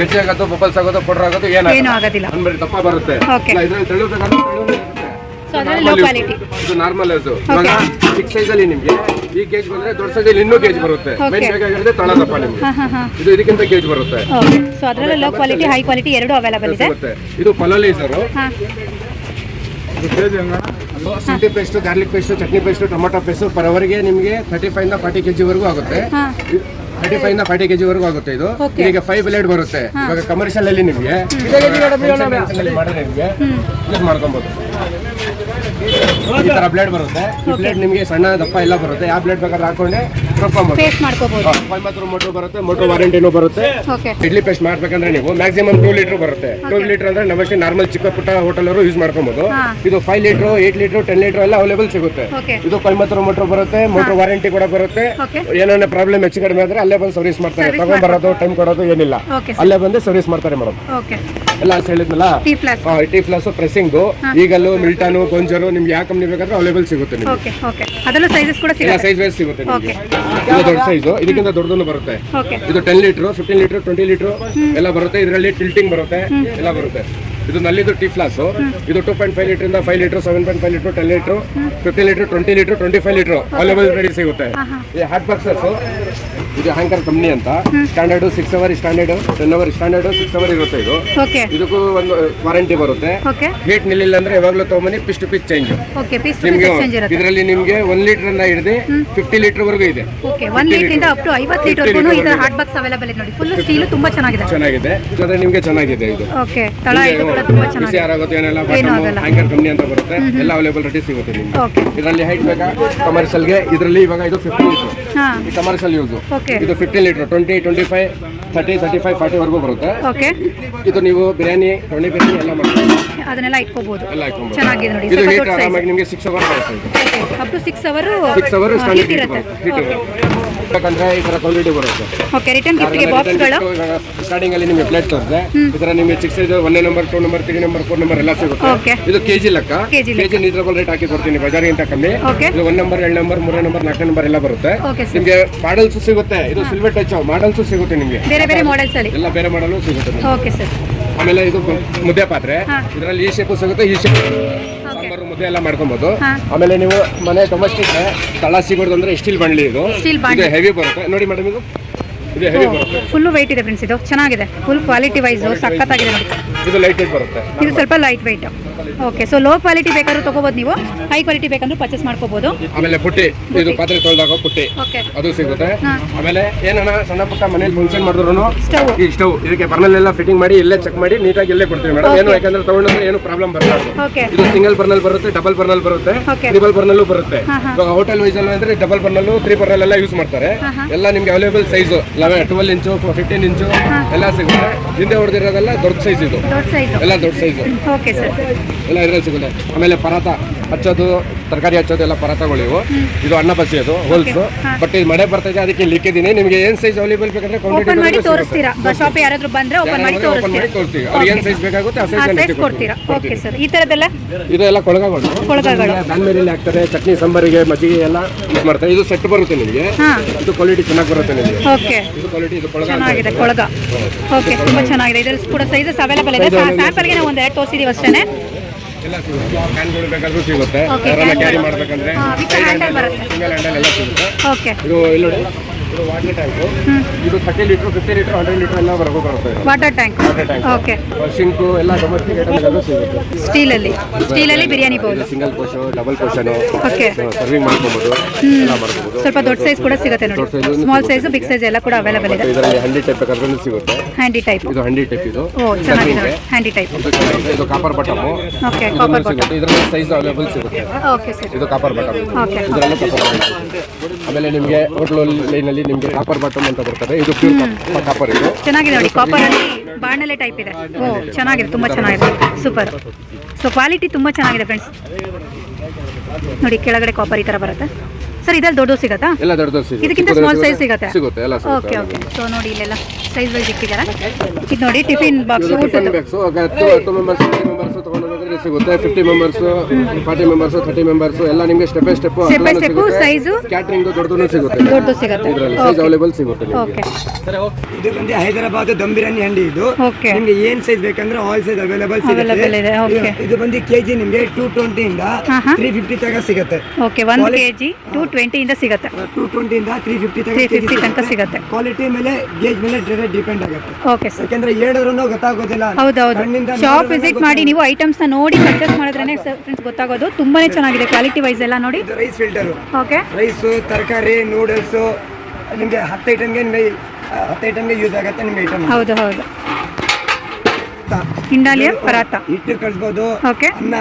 ಗಟ್ಟಿ ಆಗೋದು ಬಬಲ್ಸ್ ಆಗೋದು ಪೌಡರ್ ಆಗೋದು ಏನೂ ಆಗೋದಿಲ್ಲ. ದಪ್ಪ ಬರುತ್ತೆ. ಇಲ್ಲ, ಇದ್ರಲ್ಲಿ ತೆಳು ಬೇಕಾದ್ರೆ ತೆಳುನೂ ಲೋ ಕ್ವಾಲಿಟಿ ಇದು ನಾರ್ಮಲ್ ಅದು ಇವಾಗ ಚಿಕ್ಕ ಸೈಜ್ ಅಲ್ಲಿ ನಿಮ್ಗೆ ಈ ಗೇಜ್ ಬಂದ್ರೆ ದೊಡ್ಡ ಸೈಜ್ ಅಲ್ಲಿ ಇನ್ನೂ ಗೇಜ್ ಬರುತ್ತೆ. ಮೈನ್ ಬೇಕಾಗಿರೋದೇ ತಳ ದಪ್ಪ ನಿಮ್ಗೆ. ಇದು ಇದಕ್ಕಿಂತ ಗೇಜ್ ಬರುತ್ತೆ. ಓಕೆ ಸೊ ಅದರಲ್ಲಿ ಲೋ ಕ್ವಾಲಿಟಿ ಹೈ ಕ್ವಾಲಿಟಿ ಎರಡು ಅವೈಲೇಬಲ್ ಇದೆ. ಇದು ಪಲೋಲೈಸರು ಹಾಂ. ಶುಂಠಿ paste garlic paste chutney paste tomato paste per ಅವರಿಗೆ ನಿಮಗೆ ತರ್ಟಿ ಫೈವ್ ಇಂದ ಫಾರ್ಟಿ ಕೆಜಿ ವರೆಗೂ ಆಗುತ್ತೆ. ತರ್ಟಿ ಫೈವ್ ಇಂದ ಫಾರ್ಟಿ ಕೆಜಿ ವರೆಗೂ ಆಗುತ್ತೆ ಇದು. ಈಗ ಫೈವ್ ಬ್ಲೇಡ್ ಬರುತ್ತೆ. ಇವಾಗ ಕಮರ್ಷಿಯಲ್ ಅಲ್ಲಿ ನಿಮಗೆ. ಮಾಡಿದ್ರೆ ನಿಮಗೆ ಯೂಸ್ ಮಾಡ್ಕೊಬೋದು. ಈ ತರ ಬ್ಲೇಡ್ ಬರುತ್ತೆ. ಈ ಬ್ಲೇಡ್ ನಿಮಗೆ ಸಣ್ಣ ದಪ್ಪ ಎಲ್ಲ ಬರುತ್ತೆ. ಯಾವ ಬ್ಲೇಡ್ ಬೇಕಾದ್ರೆ ಹಾಕೊಂಡೆ ರುಬ್ಕೊಂಬೋದು ಪೇಸ್ಟ್ ಮಾಡ್ಕೋಬಹುದು ಕೊಯಂಬತ್ತೂರು ಮೋಟರ್ ಬರುತ್ತೆ ಮೋಟರ್ ವಾರಂಟಿನೂ ಬರುತ್ತೆ. ಇಡ್ಲಿ ಪೇಸ್ಟ್ ಮಾಡ್ಬೇಕಂದ್ರೆ ನೀವು ಮ್ಯಾಕ್ಸಿಮಮ್ ಟೂ ಲೀಟರ್ ಬರುತ್ತೆ. ಟೂ ಲೀಟರ್ ಅಂದ್ರೆ ನಮಗೆ ನಾರ್ಮಲ್ ಚಿಕ್ಕ ಪುಟ್ಟ ಹೋಟೆಲ್ ಅವರು ಯೂಸ್ ಮಾಡ್ಕೊಬಹುದು ಇದು five litre eight litre ten litre ಎಲ್ಲ ಅವೈಲೇಬಲ್ ಸಿಗುತ್ತೆ. ಇದು ಕೊಯಂಬತ್ತೂರು ಮೋಟರ್ ಬರುತ್ತೆ ಮೋಟರ್ ವಾರಂಟಿ ಕೂಡ ಬರುತ್ತೆ. ಏನೇನೋ ಪ್ರಾಬ್ಲಮ್ ಹೆಚ್ಚು ಕಡಿಮೆ ಆದ್ರೆ ಅಲ್ಲೇ ಬಂದು ಸರ್ವಿಸ್ ಮಾಡ್ತಾರೆ. ತಗೊಂಡ್ ಬರೋದು ಟೈಮ್ ಕೊಡೋದು ಏನಿಲ್ಲ. ಅಲ್ಲೇ ಬಂದು ಸರ್ವಿಸ್ ಮಾಡ್ತಾರೆ ಮೇಡಮ್ ಓಕೆ ಎಲ್ಲ ಅಂತ ಹೇಳಿದ್ನಲ್ಲ? ಟೀ ಪ್ಲಸ್ ಪ್ರೆಸ್ಸಿಂಗು ಈಗಲ್ಲೂ ಮಿಲ್ಟನ್ ಗೊಂಜರು ನಿಮ್ಗೆ ಯಾವ ಕಂಪ್ನಿ ಬೇಕಾದ್ರೆ ಅವೈಲೇಬಲ್ ಸಿಗುತ್ತೆ ನಿಮ್ಗೆ. ಓಕೆ ಓಕೆ ಅದರಲ್ಲೂ ಸೈಜಸ್ ಕೂಡ ಸಿಗುತ್ತೆ. ಸೈಜ್ ವೈಸ್ ಸಿಗುತ್ತೆ ನಿಮಗೆ. ಇದು ದೊಡ್ಡ ಸೈಜು ಇದಕ್ಕಿಂತ ದೊಡ್ಡದನ್ನು ಬರುತ್ತೆ. ಇದು ten litre fifteen litre twenty litre ಎಲ್ಲ ಬರುತ್ತೆ. ಇದರಲ್ಲಿ ಟಿಲ್ಟಿಂಗ್ ಬರುತ್ತೆ. ಎಲ್ಲ ಬರುತ್ತೆ. ಇದು ನಲ್ಲಿದ್ದು ಟಿ ಫ್ಲಾಸ್. ಇದು ಟೂ ಪಾಯಿಂಟ್ ಫೈವ್ ಲೀಟರ್ ಇಂದ five litre seven point five litre ten litre fifty litre twenty litre twenty five litre available ready ಸಿಗುತ್ತೆ. ಈ ಹಾಟ್ ಬಾಕ್ಸಸ್ ಇದು ಹ್ಯಾಂಕರ್ ಕಂಪ್ನಿ ಅಂತ. Standard six hour standard ten hour standard six hour ಇರುತ್ತೆ ಇದು. ಇದಕ್ಕೂ ಒಂದು ವಾರಂಟಿ ಬರುತ್ತೆ. ಓಕೆ ಹೀಟ್ ನಿಲ್ಲಿಲ್ಲ ಅಂದ್ರೆ ಯಾವಾಗಲೂ ತಗೊಂಬನ್ನಿ ಪಿಸ್ ಟು ಪಿಸ್ ಚೇಂಜ್ ನಿಮ್ಗೆ ಇದರಲ್ಲಿ ನಿಮ್ಗೆ ಒನ್ ಲೀಟರ್ ಇಂದ ಹಿಡಿದು ಫಿಫ್ಟಿ ಲೀಟರ್ ವರೆಗೂ ಇದೆ. ಓಕೆ ಒನ್ ಲೀಟ್ರಿಂದ ಅಪ್ ಟು ಐವತ್ತು ಲೀಟರ್ಗೂ ಈ ಥರ ಹಾಟ್ ಬಾಕ್ಸ್ ಅವೈಲೇಬಲ್ ಇದೆ ನೋಡಿ. ಫುಲ್ ಸ್ಟೀಲು ತುಂಬಾ ಚೆನ್ನಾಗಿದೆ. ಚೆನ್ನಾಗಿದೆ. ಅದೇ ನಿಮ್ಗೆ ಚೆನ್ನಾಗಿದೆ ಇದು. ಓಕೆ ತಳ ಇದು ಕೂಡ ತುಂಬಾ ಏನೆಲ್ಲ. ಕಂಪ್ನಿ ಅಂತ ಬರುತ್ತೆ. ಎಲ್ಲ ಅವೈಲೇಬಲ್ ಸಿಗುತ್ತೆ ನಿಮ್ಗೆ ಓಕೆ ಇದರಲ್ಲಿ ಹೈಟ್ ಬೇಕಾ? ಕಮರ್ಷಿಯಲ್ಗೆ ಇದರಲ್ಲಿ ಇವಾಗ ಇದು fifty litre commercial use okay ಇದು fifty litre twenty twenty five thirty thirty five ಬರುತ್ತೆ. ಓಕೆ ಇದು ನೀವು ಬಿರಿಯಾನಿ ಟೊಣಿ ಬಿರಿಯಾನಿ ಎಲ್ಲ ಅದನ್ನೆಲ್ಲ ಇಟ್ಕೋಬಹುದು ಎಲ್ಲ ಹಾಕೊಂಬೋದು ಚೆನ್ನಾಗಿದೆ ನೋಡಿ. ಇದು ಸ್ವಲ್ಪ ಹೀಟ್ ಆರಾಮಾಗಿ ನಿಮಗೆ ಸಿಕ್ಸ್ ಅವರ್ ಬರುತ್ತೆ up to six hour six hour standard ಇರುತ್ತೆ. ಹೀಟ್ ಈ ಥರ ಕ್ವಾಲಿಟಿ ಬರುತ್ತೆ. ಓಕೆ ರಿಟರ್ನ್ ಗಿಫ್ಟ್ಗೆ ಬಾಕ್ಸ್ಗಳು ಸ್ಟಾರ್ಟಿಂಗ್ ಅಲ್ಲಿ ನಿಮಗೆ ಪ್ಲೇಟ್ ಇದರ ತರ ನಿಮಗೆ ಸಿಕ್ಸ್ ಒಂದೇ number two number three number four number ಎಲ್ಲ ಸಿಗುತ್ತೆ. ಇದು ಕೆಜಿ ಲೆಕ್ಕ. ಕೆಜಿ ರೀಸನಬಲ್ ರೇಟ್ ಹಾಕಿ ಕೊಡ್ತೀನಿ ಅಂತ ಕಮ್ಮಿ ಇದು ಒಂದ್ ನಂಬರ್ ಎರಡು ನಂಬರ್ ಮೂರನೇ ನಂಬರ್ ನಾಲ್ಕನೇ ನಂಬರ್ ಎಲ್ಲ ಬರುತ್ತೆ. ನಿಮ್ಗೆ ಮಾಡಲ್ಸ್ ಸಿಗುತ್ತೆ. ಇದು ಸಿಲ್ವರ್ ಟಚ್ ಮಾಡಲ್ಸ್ ಸಿಗುತ್ತೆ ನಿಮಗೆ. ಬೇರೆ ಬೇರೆ ಮಾಡೆಲ್ಸ್ ಅಲ್ಲಿ. ಎಲ್ಲ ಬೇರೆ ಮಾಡಲು ಸಿಗುತ್ತೆ ಓಕೆ ಸರ್ ಆಮೇಲೆ ಇದು ಮುದ್ದೆ ಪಾತ್ರೆ. ಇದರಲ್ಲಿ ಈ ಶೇಪು ಸಿಗುತ್ತೆ ಈ ಶೇಪ್ ಸಾಂಬಾರು ಮುದ್ದೆ ಎಲ್ಲ ಮಾಡ್ಕೊಬೋದು. ಹಾ. ಆಮೇಲೆ ನೀವು ಮನೆ ಡೊಮೆಸ್ಟಿಕ್ ತಳ ಸಿಗೋದು ಅಂದ್ರೆ ಸ್ಟೀಲ್ ಬಂಡ್ಲಿ ಇದು. ಇದು ಹೆವಿ ಬರುತ್ತೆ. ನೋಡಿ ಮೇಡಮ್ ಇದು ಫುಲ್ ವೈಟ್ ಇದೆ ಫ್ರೆಂಡ್ಸ್ ಇದು. ಚೆನ್ನಾಗಿದೆ. ಫುಲ್ ಕ್ವಾಲಿಟಿ ವೈಸ್ ಸಖತ್ತಾಗಿದೆ ನೋಡಿ. ಇದು ಲೈಟ್ ವೇಟ್ ಬರುತ್ತೆ. ಇದು ಸ್ವಲ್ಪ light weight okay so low quality ಬೇಕಾದ್ರೂ ತಗೋಬೋದು ನೀವು. ಹೈ ಕ್ವಾಲಿಟಿ ಬೇಕಂದ್ರೆ ಪರ್ಚೇಸ್ ಮಾಡ್ಕೋಬಹುದು ಆಮೇಲೆ ಪುಟ್ಟಿ ಇದು ಪಾತ್ರೆ ತೊಳೆದಾಗ ಪುಟ್ಟಿ ಅದು ಸಿಗುತ್ತೆ. ಆಮೇಲೆ ಏನನ್ನ ಸಣ್ಣ ಪುಟ್ಟ ಮನೇಲಿ ಫಂಕ್ಷನ್ ಮಾಡಿದ್ರು ಸ್ಟವ್ ಈ ಸ್ಟವ್ ಇದಕ್ಕೆ ಬರ್ನಲ್ ಎಲ್ಲ ಫಿಟ್ಟಿಂಗ್ ಮಾಡಿ ಇಲ್ಲೇ ಚೆಕ್ ಮಾಡಿ ನೀಟಾಗಿ ಇಲ್ಲೇ ಕೊಡ್ತೀವಿ ಮೇಡಮ್ ಏನು ಯಾಕಂದ್ರೆ ತಗೊಂಡ್ರೆ ಏನು ಪ್ರಾಬ್ಲಮ್ ಬರಬಾರ್ದು. ಇದು ಸಿಂಗಲ್ ಬರ್ನಲ್ ಬರುತ್ತೆ ಡಬಲ್ ಬರ್ನಲ್ ಬರುತ್ತೆ. ಟ್ರಿಬಲ್ ಬರ್ನಲ್ಲೂ ಬರುತ್ತೆ. ಇವಾಗ ಹೋಟೆಲ್ ವೈಸ್ ಅಲ್ಲಿ ಅಂದ್ರೆ ಡಬಲ್ ಬರ್ನಲ್ ತ್ರೀ ಬರ್ನಲ್ ಎಲ್ಲ ಯೂಸ್ ಮಾಡ್ತಾರೆ. ಎಲ್ಲ ನಿಮ್ಗೆ ಅವೈಲೇಬಲ್ ಸೈಜ್ ಲೆವೆನ್ ಟ್ವೆಲ್ ಇಂಚು ಫಿಫ್ಟೀನ್ ಇಂಚು ಎಲ್ಲ ಸಿಗುತ್ತೆ. ಹಿಂದೆ ಹೊಡೆದಿರೋದೆಲ್ಲ ದೊಡ್ಡ ಸೈಜ್ ಇದು. ದೊಡ್ಡ ಸೈಜು ಎಲ್ಲ ದೊಡ್ಡ ಸೈಜ್ ಓಕೆ ಸರ್ ಎಲ್ಲ ಇದ್ರಲ್ಲಿ ಸಿಗುತ್ತೆ. ಆಮೇಲೆ ಪರಾತ ಹಚ್ಚೋದು ತರಕಾರಿ ಹಚ್ಚೋದೆಲ್ಲ ಇವು ಇದು ಅನ್ನ ಬಸಿ ಅದು ಹೋಲ್ಸ್. ಬಟ್ ಇದು ಮಳೆ ಬರ್ತಾ ಇದೆ ಅದಕ್ಕೆ ಲಿಕ್ಕಿದ್ದೀನಿ ನಿಮಗೆ ಏನ್ ಸೈಜ್ ಅವೈಲೇಬಲ್ ಬೇಕಂದ್ರೆ ಓಪನ್ ಮಾಡಿ ತೋರಿಸ್ತೀರಾ? ಶಾಪ್ ಯಾರಾದ್ರೂ ಬಂದ್ರೆ ಓಪನ್ ಮಾಡಿ ತೋರಿಸ್ತೀರಾ? ಅವ್ರಿಗೆ ಏನ್ ಸೈಜ್ ಬೇಕಾಗುತ್ತೆ ಆ ಸೈಜ್ ಕೊಡ್ತೀರಾ? ಓಕೆ ಸರ್ ಈ ಥರದ್ದೆಲ್ಲ ಇದೆಲ್ಲ ಕೊಳಗಗಳು ಕೊಳಗಗಳು. ಮೇಲೆ ಹಾಕ್ತಾರೆ ಚಟ್ನಿ ಸಾಂಬಾರಿಗೆ ಮಜ್ಜಿಗೆ ಎಲ್ಲ ಯೂಸ್ ಮಾಡ್ತಾರೆ. ಇದು ಸೆಟ್ ಬರುತ್ತೆ ನಿಮಗೆ. ಇದು ಕ್ವಾಲಿಟಿ ಚೆನ್ನಾಗಿ ಬರುತ್ತೆ ನಿಮಗೆ. ಓಕೆ ಇದು ಕ್ವಾಲಿಟಿ ಇದು ಕೊಳಗ ಚೆನ್ನಾಗಿದೆ ಕೊಳಗ. ಓಕೆ ತುಂಬಾ ಚೆನ್ನಾಗಿದೆ. ಇದ್ರಲ್ಲಿ ಕೂಡ ಸೈಜಸ್ ಅವೈಲೇಬಲ್ ಇದೆ. ಸ್ಯಾಂಪಲ್ಗೆ ನಾವು ಎರಡು ತೋರಿಸಿದೀವಿ ಅಷ್ಟೇ ಎಲ್ಲ ಸಿಗುತ್ತೆ. ಕ್ಯಾನ್ಗಳು ಬೇಕಾದ್ರೂ ಸಿಗುತ್ತೆ. ಯಾರನ್ನ ಕ್ಯಾರಿ. ಮಾಡ್ಬೇಕಂದ್ರೆ. ಸಿಂಗಲ್ ಹ್ಯಾಂಡಲ್ ಎಲ್ಲ ಸಿಗುತ್ತೆ. ಓಕೆ ಇದು ಇಲ್ಲಿ ನೋಡಿ. ಇದು ವಾಟರ್ ಟ್ಯಾಂಕ್ ಇದು thirty litre fifty litre hundred litre ಎಲ್ಲ ಬರಬೇಕು ಬರುತ್ತೆ ವಾಟರ್ ಟ್ಯಾಂಕ್ ಓಕೆ ಶಿಂಕು ಎಲ್ಲ ಡೊಮೆಸ್ಟಿಕ್ ಐಟಮ್ಗಳು ಸಿಗುತ್ತೆ. ಸ್ಟೀಲ್ ಅಲ್ಲಿ. ಸ್ಟೀಲ್ ಅಲ್ಲಿ biryani bowl single portion double portion okay serving ಮಾಡ್ಕೊಬೋದು. ಎಲ್ಲ ಬರಬಹುದು ಸ್ವಲ್ಪ ದೊಡ್ಡ ಸೈಜ್ ಕೂಡ ಸಿಗುತ್ತೆ ನೋಡಿ. ಸ್ಮಾಲ್ ಸೈಜ್ ಬಿಗ್ ಸೈಜ್ ಎಲ್ಲ ಕೂಡ ಅವೈಲೇಬಲ್ ಇದೆ. ಇದರಲ್ಲಿ ಹಂಡಿ ಟೈಪ್ ಬೇಕಾದ್ರೂ ಸಿಗುತ್ತೆ. ಹ್ಯಾಂಡಿ ಟೈಪ್ ಇದು ಹಂಡಿ ಟೈಪ್ ಇದು. ಓ ಚೆನ್ನಾಗಿದೆ. ಹ್ಯಾಂಡಿ ಟೈಪ್ ಇದು copper bottom okay copper bottom ಇದರಲ್ಲಿ ಸೈಜ್ ಅವೈಲೇಬಲ್ ಸಿಗುತ್ತೆ. ಓಕೆ ಸರ್ ಇದು ಕಾಪರ್ ಬಟಮ್ ಓಕೆ ಇದರಲ್ಲಿ ಆಮೇಲೆ ನಿಮಗೆ ಲೈನ್ ಲೈನಲ್ಲಿ ನಿಮಗೆ ಕಾಪರ್ ಬಾಟಮ್ ಅಂತ ಬರ್ತದೆ. ಇದು ಪ್ಯೂರ್ ಕಾಪರ್ ಇದು. ಚೆನ್ನಾಗಿದೆ ನೋಡಿ ಕಾಪರ್ ಅಲ್ಲಿ ಬಾಣಲೆ ಟೈಪ್ ಇದೆ. ಓ ಚೆನ್ನಾಗಿದೆ ತುಂಬಾ ಚೆನ್ನಾಗಿದೆ. ಸೂಪರ್ ಸೊ ಕ್ವಾಲಿಟಿ ತುಂಬಾ ಚೆನ್ನಾಗಿದೆ ಫ್ರೆಂಡ್ಸ್ ನೋಡಿ ಕೆಳಗಡೆ ಕಾಪರ್ ಈ ತರ ಬರುತ್ತೆ. ಸರ್ ಇದ್ರಲ್ಲಿ ದೊಡ್ಡ ಸಿಗತ್ತಾ? ಎಲ್ಲ ದೊಡ್ಡದು ಸಿಗುತ್ತೆ. ಇದಕ್ಕಿಂತ ಸ್ಮಾಲ್ ಸೈಜ್ ಸಿಗುತ್ತೆ. ಸಿಗುತ್ತೆ. ಎಲ್ಲ ಓಕೆ ಸಿಗುತ್ತೆ ಓಕೆ ಸೊ ನೋಡಿ ಇಲ್ಲೆಲ್ಲ ಸೈಜ್ ವೈಸ್ ಇಟ್ಟಿದ್ದಾರೆ. ಇದು ನೋಡಿ tiffin box tiffin box bags members two members ತೊಗೊಂಡು ಸಿಗುತ್ತೆ. Fifty members forty members thirty members ಎಲ್ಲ ನಿಮಗೆ step by step step by step size. Catering ದೊಡ್ಡದು ಸಿಗುತ್ತೆ. ದೊಡ್ಡ ಸಿಗುತ್ತೆ. ಇದರಲ್ಲಿ ಸೈಜ್ ಅವೈಲೇಬಲ್ ಸಿಗುತ್ತೆ ಓಕೆ ಇದು ಬಂದು ಹೈದರಾಬಾದ್ ದಮ್ ಬಿರಿಯಾನಿ ಹಂಡಿ ಇದು. ಓಕೆ ನಿಮ್ಗೆ ಏನ್ ಸೈಜ್ ಬೇಕಂದ್ರೆ ಆಲ್ ಸೈಜ್ ಅವೈಲೇಬಲ್ ಸಿಗುತ್ತೆ. ಇದೆ. ಇದು ಬಂದು ಕೆಜಿ ನಿಮಗೆ ಟೂ ಟ್ವೆಂಟಿ ಇಂದ. ತ್ರೀ ಫಿಫ್ಟಿ ತನಕ ಸಿಗುತ್ತೆ. ಓಕೆ ಒನ್ ಕೆಜಿ ಜಿ ಟು ಟ್ವೆಂಟಿಯಿಂದ ಸಿಗುತ್ತೆ. ಟೂ ಟ್ವೆಂಟಿ ಇಂದ ತ್ರೀ ಫಿಫ್ಟಿ ತ್ರೀ ಫಿಫ್ಟಿ ತನಕ ಸಿಗುತ್ತೆ. ಕ್ವಾಲಿಟಿ ಮೇಲೆ ಗೇಜ್ ಮೇಲೆ ಡಿಪೆಂಡ್ ಆಗುತ್ತೆ. ಓಕೆ ಸರ್ ಯಾಕಂದ್ರೆ ಹೇಳಿದ್ರು ಗೊತ್ತಾಗೋದಿಲ್ಲ. ಹೌದೌದು. ಶಾಪ್ ವಿಸಿಟ್ ಮಾಡಿ ನೀವು ಐಟಮ್ಸ್ನ ನೋಡಿ ಪರ್ಚೇಸ್ ಮಾಡಿದ್ರೆ ಫ್ರೆಂಡ್ಸ್ ಗೊತ್ತಾಗೋದು. ತುಂಬಾನೇ ಚೆನ್ನಾಗಿದೆ ಕ್ವಾಲಿಟಿ ವೈಸ್ ಎಲ್ಲ ನೋಡಿ. ರೈಸ್ ಫಿಲ್ಟರ್ ಓಕೆ ರೈಸು ತರಕಾರಿ ನೂಡಲ್ಸ್ ನಿಮಗೆ ಹತ್ತು ಐಟಮ್ಗೆ ನಿಮಗೆ ಹತ್ತು ಐಟಮ್ಗೆ ಯೂಸ್ ಆಗುತ್ತೆ ನಿಮ್ಗೆ ಐಟಮ್ ಹೌದು ಹೌದು. ಹಿಂಡಾಲಿಯ ಪರಾತ. ಹಿಟ್ಟು ಕಳಿಸ್ಬೋದು ಓಕೆ ಅನ್ನ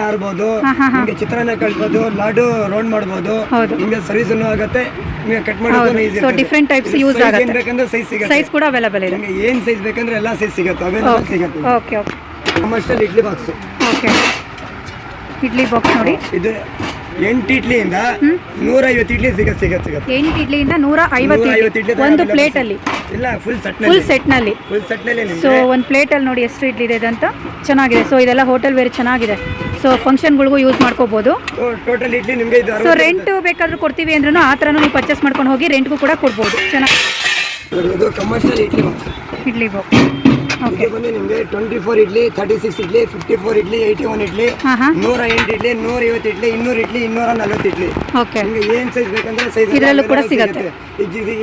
ಹಾ. ನಿಮ್ಗೆ ಚಿತ್ರಾನ್ನ ಕಳಿಸ್ಬೋದು ಲಾಡು ರೌಂಡ್ ಮಾಡ್ಬೋದು. ನಿಮ್ಗೆ ಸರ್ವಿಸ್ ಆಗುತ್ತೆ ನಿಮ್ಗೆ ಕಟ್. ಮಾಡೋದು ಈಸಿ So, different types ಆಗುತ್ತೆ. ಬೇಕಂದ್ರೆ ಸೈಜ್ ಸಿಗುತ್ತೆ. ಸೈಜ್ ಕೂಡ ಅವೈಲೇಬಲ್ ಇದೆ. ನಿಮ್ಗೆ ಏನ್ ಸೈಜ್ ಬೇಕಂದ್ರೆ ಎಲ್ಲ ಸೈಜ್ ಸಿಗುತ್ತೆ ಅವೈಲೇಬಲ್ ಸಿಗುತ್ತೆ. Okay okay idli box okay. Idli box ನೋಡಿ. ಇದು ಎಂಟು ಇಡ್ಲಿಯಿಂದ ನೂರ ಐವತ್ತು ಇಡ್ಲಿ ಸಿಗತ್ತೆ ಸಿಗತ್ತೆ ಸಿಗತ್ತೆ. ಎಂಟು ಇಡ್ಲಿಯಿಂದ ನೂರ ಐವತ್ತು ಇಡ್ಲಿ ಒಂದು available ಪ್ಲೇಟ್ ಅಲ್ಲಿ. ಇಲ್ಲ ಫುಲ್ ಸೆಟ್ ಫುಲ್ ಸೆಟ್ನಲ್ಲಿ ಫುಲ್ ಸೆಟ್ನಲ್ಲಿ ಸೊ ಒಂದು ಪ್ಲೇಟಲ್ಲಿ ನೋಡಿ ಎಷ್ಟು ಇಡ್ಲಿ ಇದೆ ಅಂತ. ಚೆನ್ನಾಗಿದೆ. ಸೊ ಇದೆಲ್ಲ ಹೋಟೆಲ್ ವೇರ್ ಚೆನ್ನಾಗಿದೆ. ಸೊ ಫಂಕ್ಷನ್ಗಳಿಗೂ ಯೂಸ್ ಮಾಡ್ಕೋಬೋದು. ಟೋಟಲ್ ಇಡ್ಲಿ ನಿಮಗೆ ಇದು ಸೊ ರೆಂಟ್ ಬೇಕಾದರೂ ಕೊಡ್ತೀವಿ ಅಂದ್ರೂ ಆ ಥರನೂ ನೀವು ಪರ್ಚೇಸ್ ಮಾಡ್ಕೊಂಡು ಹೋಗಿ ರೆಂಟ್ಗೂ ಕೂಡ ಕೊಡ್ಬೋದು. ಚೆನ್ನಾಗಿ. ಇದು commercial idli box idli box ಇದು ಬಂದು ನಿಮಗೆ twenty four idli thirty six idli fifty four idli eighty one idli ನೂರ ಎಂಟು ಇಡ್ಲಿ ನೂರ ಐವತ್ತು ಇಡ್ಲಿ ಇನ್ನೂರು ಇಡ್ಲಿ ಇನ್ನೂರ ನಲ್ವತ್ತು ಇಡ್ಲಿ. ಓಕೆ. ನಿಮ್ಗೆ ಏನು ಸೈಜ್ ಬೇಕಂದ್ರೆ ಸೈಜ್ ಇದ್ರಲ್ಲೂ ಕೂಡ ಸಿಗುತ್ತೆ.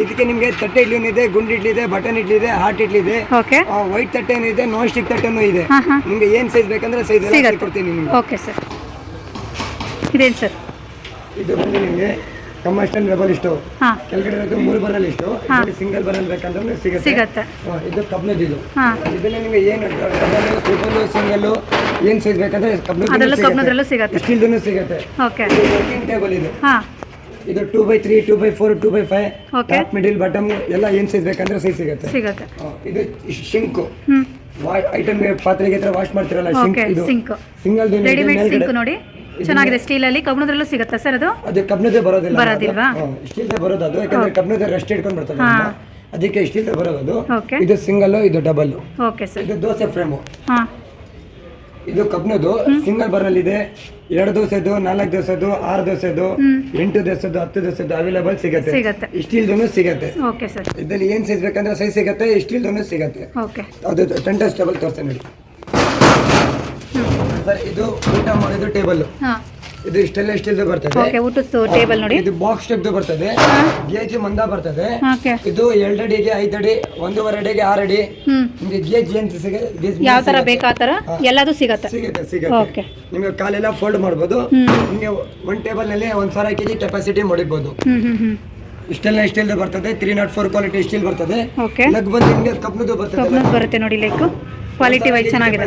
ಇದಕ್ಕೆ ನಿಮಗೆ ತಟ್ಟೆ ಇಡ್ಲಿ ಇದೆ ಗುಂಡು ಇಡ್ಲಿ ಇದೆ ಬಟನ್ ಇಡ್ಲಿ ಇದೆ ಹಾರ್ಟ್ ಇಡ್ಲಿ ಇದೆ. ಓಕೆ. ವೈಟ್ ತಟ್ಟೆನೂ ಇದೆ ನಾನ್ ಸ್ಟಿಕ್ ತಟ್ಟೆನೂ ಇದೆ. ನಿಮ್ಗೆ ಏನ್ ಸೈಜ್ ಬೇಕಂದ್ರೆ ಸೈಜ್. ಕೊಡ್ತೀನಿ ನಿಮ್ಗೆ. Okay sir. ಇದೇನು ಸರ್? ಇದು ಬಂದು ನಿಮಗೆ ಕಮರ್ಷಿಯಲ್ ಡಬಲ್ ಇಷ್ಟು. ಕೆಳಗಡೆ ಇರೋದು ಮೂರು ಬರಲ್ ಇಷ್ಟು. ಸಿಂಗಲ್ ಬರಲ್ ಬೇಕಂದ್ರೆ ಸಿಗುತ್ತೆ. ಇದು ಕಬ್ಬಿಣದ ಇದು. ಇದನ್ನ ನಿಮಗೆ ಏನು ಡಬಲ್ ಟ್ರಿಪಲ್ ಸಿಂಗಲ್ ಏನ್ ಸೈಜ್ ಬೇಕಂದ್ರೆ ಅದರಲ್ಲೂ ಸಿಗುತ್ತೆ. ಸ್ಟೀಲ್ದೂ ಸಿಗುತ್ತೆ. ಓಕೆ ವರ್ಕಿಂಗ್ ಟೇಬಲ್ ಇದು ಇದು. Two by three two by four two by five. Top middle bottom ಎಲ್ಲ ಏನ್ ಸೈಜ್ ಬೇಕಂದ್ರೆ ಸೈಜ್ ಸಿಗುತ್ತೆ. ಸಿಗತ್ತೆ. ಇದು ಶಿಂಕು. ಐಟಮ್ ಪಾತ್ರೆಗೆ ಹತ್ರ ವಾಶ್ ಮಾಡ್ತಿರಲ್ಲ ಶಿಂಕ್ ಇದು. ಸಿಂಕ್ ಸಿಂಗಲ್ ರೆಡಿಮೇಡ್ ಸಿಂಕ್ ನೋಡಿ. ಚೆನ್ನಾಗಿದೆ ಸ್ಟೀಲ್ ಅಲ್ಲಿ ಕಬ್ಬಿಣದಲ್ಲೂ ಸಿಗುತ್ತಾ ಸರ್ ಅದು? ಅದೇ ಕಬ್ಬಿಣದೇ ಬರೋದಿಲ್ಲ ಬರೋದಿಲ್ವಾ? ಸ್ಟೀಲ್ದೇ ಬರೋದು ಅದು ಯಾಕಂದ್ರೆ ಕಬ್ಬಿಣದ ರೆಸ್ಟ್ ಇಟ್ಕೊಂಡು ಬರ್ತದೆ ಹಾ. ಅದಕ್ಕೆ ಸ್ಟೀಲ್ದೇ ಬರೋದು ಅದು. ಓಕೆ. ಇದು ಸಿಂಗಲ್ ಇದು ಡಬಲ್ ಓಕೆ ಸರ್. ಇದು ದೋಸೆ ಫ್ರೇಮು. ಹಾ. ಇದು ಕಬ್ಬಿಣದು ಸಿಂಗಲ್ ಬರಲ್ ಇದೆ ಎರಡು ದೋಸೆದು ನಾಲ್ಕು ದೋಸೆದು ಆರು ದೋಸೆದು ಎಂಟು ದೋಸೆದು ಹತ್ತು ದೋಸೆದು ಅವೈಲೇಬಲ್ ಸಿಗತ್ತೆ. ಸ್ಟೀಲ್ ದೂ ಸಿಗತ್ತೆ. Okay sir. ಇದ್ರಲ್ಲಿ ಏನ್ ಸೈಜ್ ಬೇಕಂದ್ರೆ ಸೈಜ್ ಸಿಗತ್ತೆ ಸ್ಟೀಲ್ದು ಸಿಗತ್ತೆ. ಓಕೆ. ಅದು ಟೆಂಟಸ್ ಟೇಬಲ್ ತೋರಿಸ್ತೇನೆ ನೋಡಿ. ಸರ್ ಇದು ಊಟ ಮಾಡಿದ ಟೇಬಲ್. ಇದು ಇಷ್ಟೆಲ್ಲ ಇಷ್ಟೆಲ್ಲ ಬರ್ತದೆ. ಓಕೆ ಊಟದ ಟೇಬಲ್ ನೋಡಿ. ಇದು ಬಾಕ್ಸ್ ಟೈಪ್ ಬರ್ತದೆ. ಗೇಜ್ ಮಂದ ಬರ್ತದೆ. ಓಕೆ. ಇದು ಎರಡು ಅಡಿಗೆ ಐದು ಅಡಿ ಒಂದೂವರೆ ಅಡಿಗೆ ಆರು ಅಡಿ ನಿಮಗೆ ಗೇಜ್ ಏನ್ ಸಿಗ ಯಾವ ತರ ಬೇಕಾ ಆ ಥರ ಎಲ್ಲದೂ ಸಿಗತ್ತೆ. ಸಿಗುತ್ತೆ ಸಿಗುತ್ತೆ. ಓಕೆ. ನಿಮಗೆ ಕಾಲೆಲ್ಲ ಫೋಲ್ಡ್ ಮಾಡ್ಬೋದು. ನಿಮಗೆ ಒಂದು ಟೇಬಲ್ನಲ್ಲಿ ಒಂದ್ ಸಾವಿರ ಕೆಜಿ ಕೆಪಾಸಿಟಿ ಮಡಿಬಹುದು ಇಷ್ಟೆಲ್ಲ ಇಷ್ಟೆಲ್ಲ ಬರ್ತದೆ. Three nought four quality steel ಬರ್ತದೆ. ಓಕೆ. ಲಗ್ ಬಂದು ನಿಮಗೆ ಕಬ್ನದು ಬರ್ತದೆ. ಬರುತ್ತೆ ನೋಡಿ ಲೈಕ್ ಕ್ವಾಲಿಟಿ ವೈಸ್ ಚೆನ್ನಾಗಿದೆ.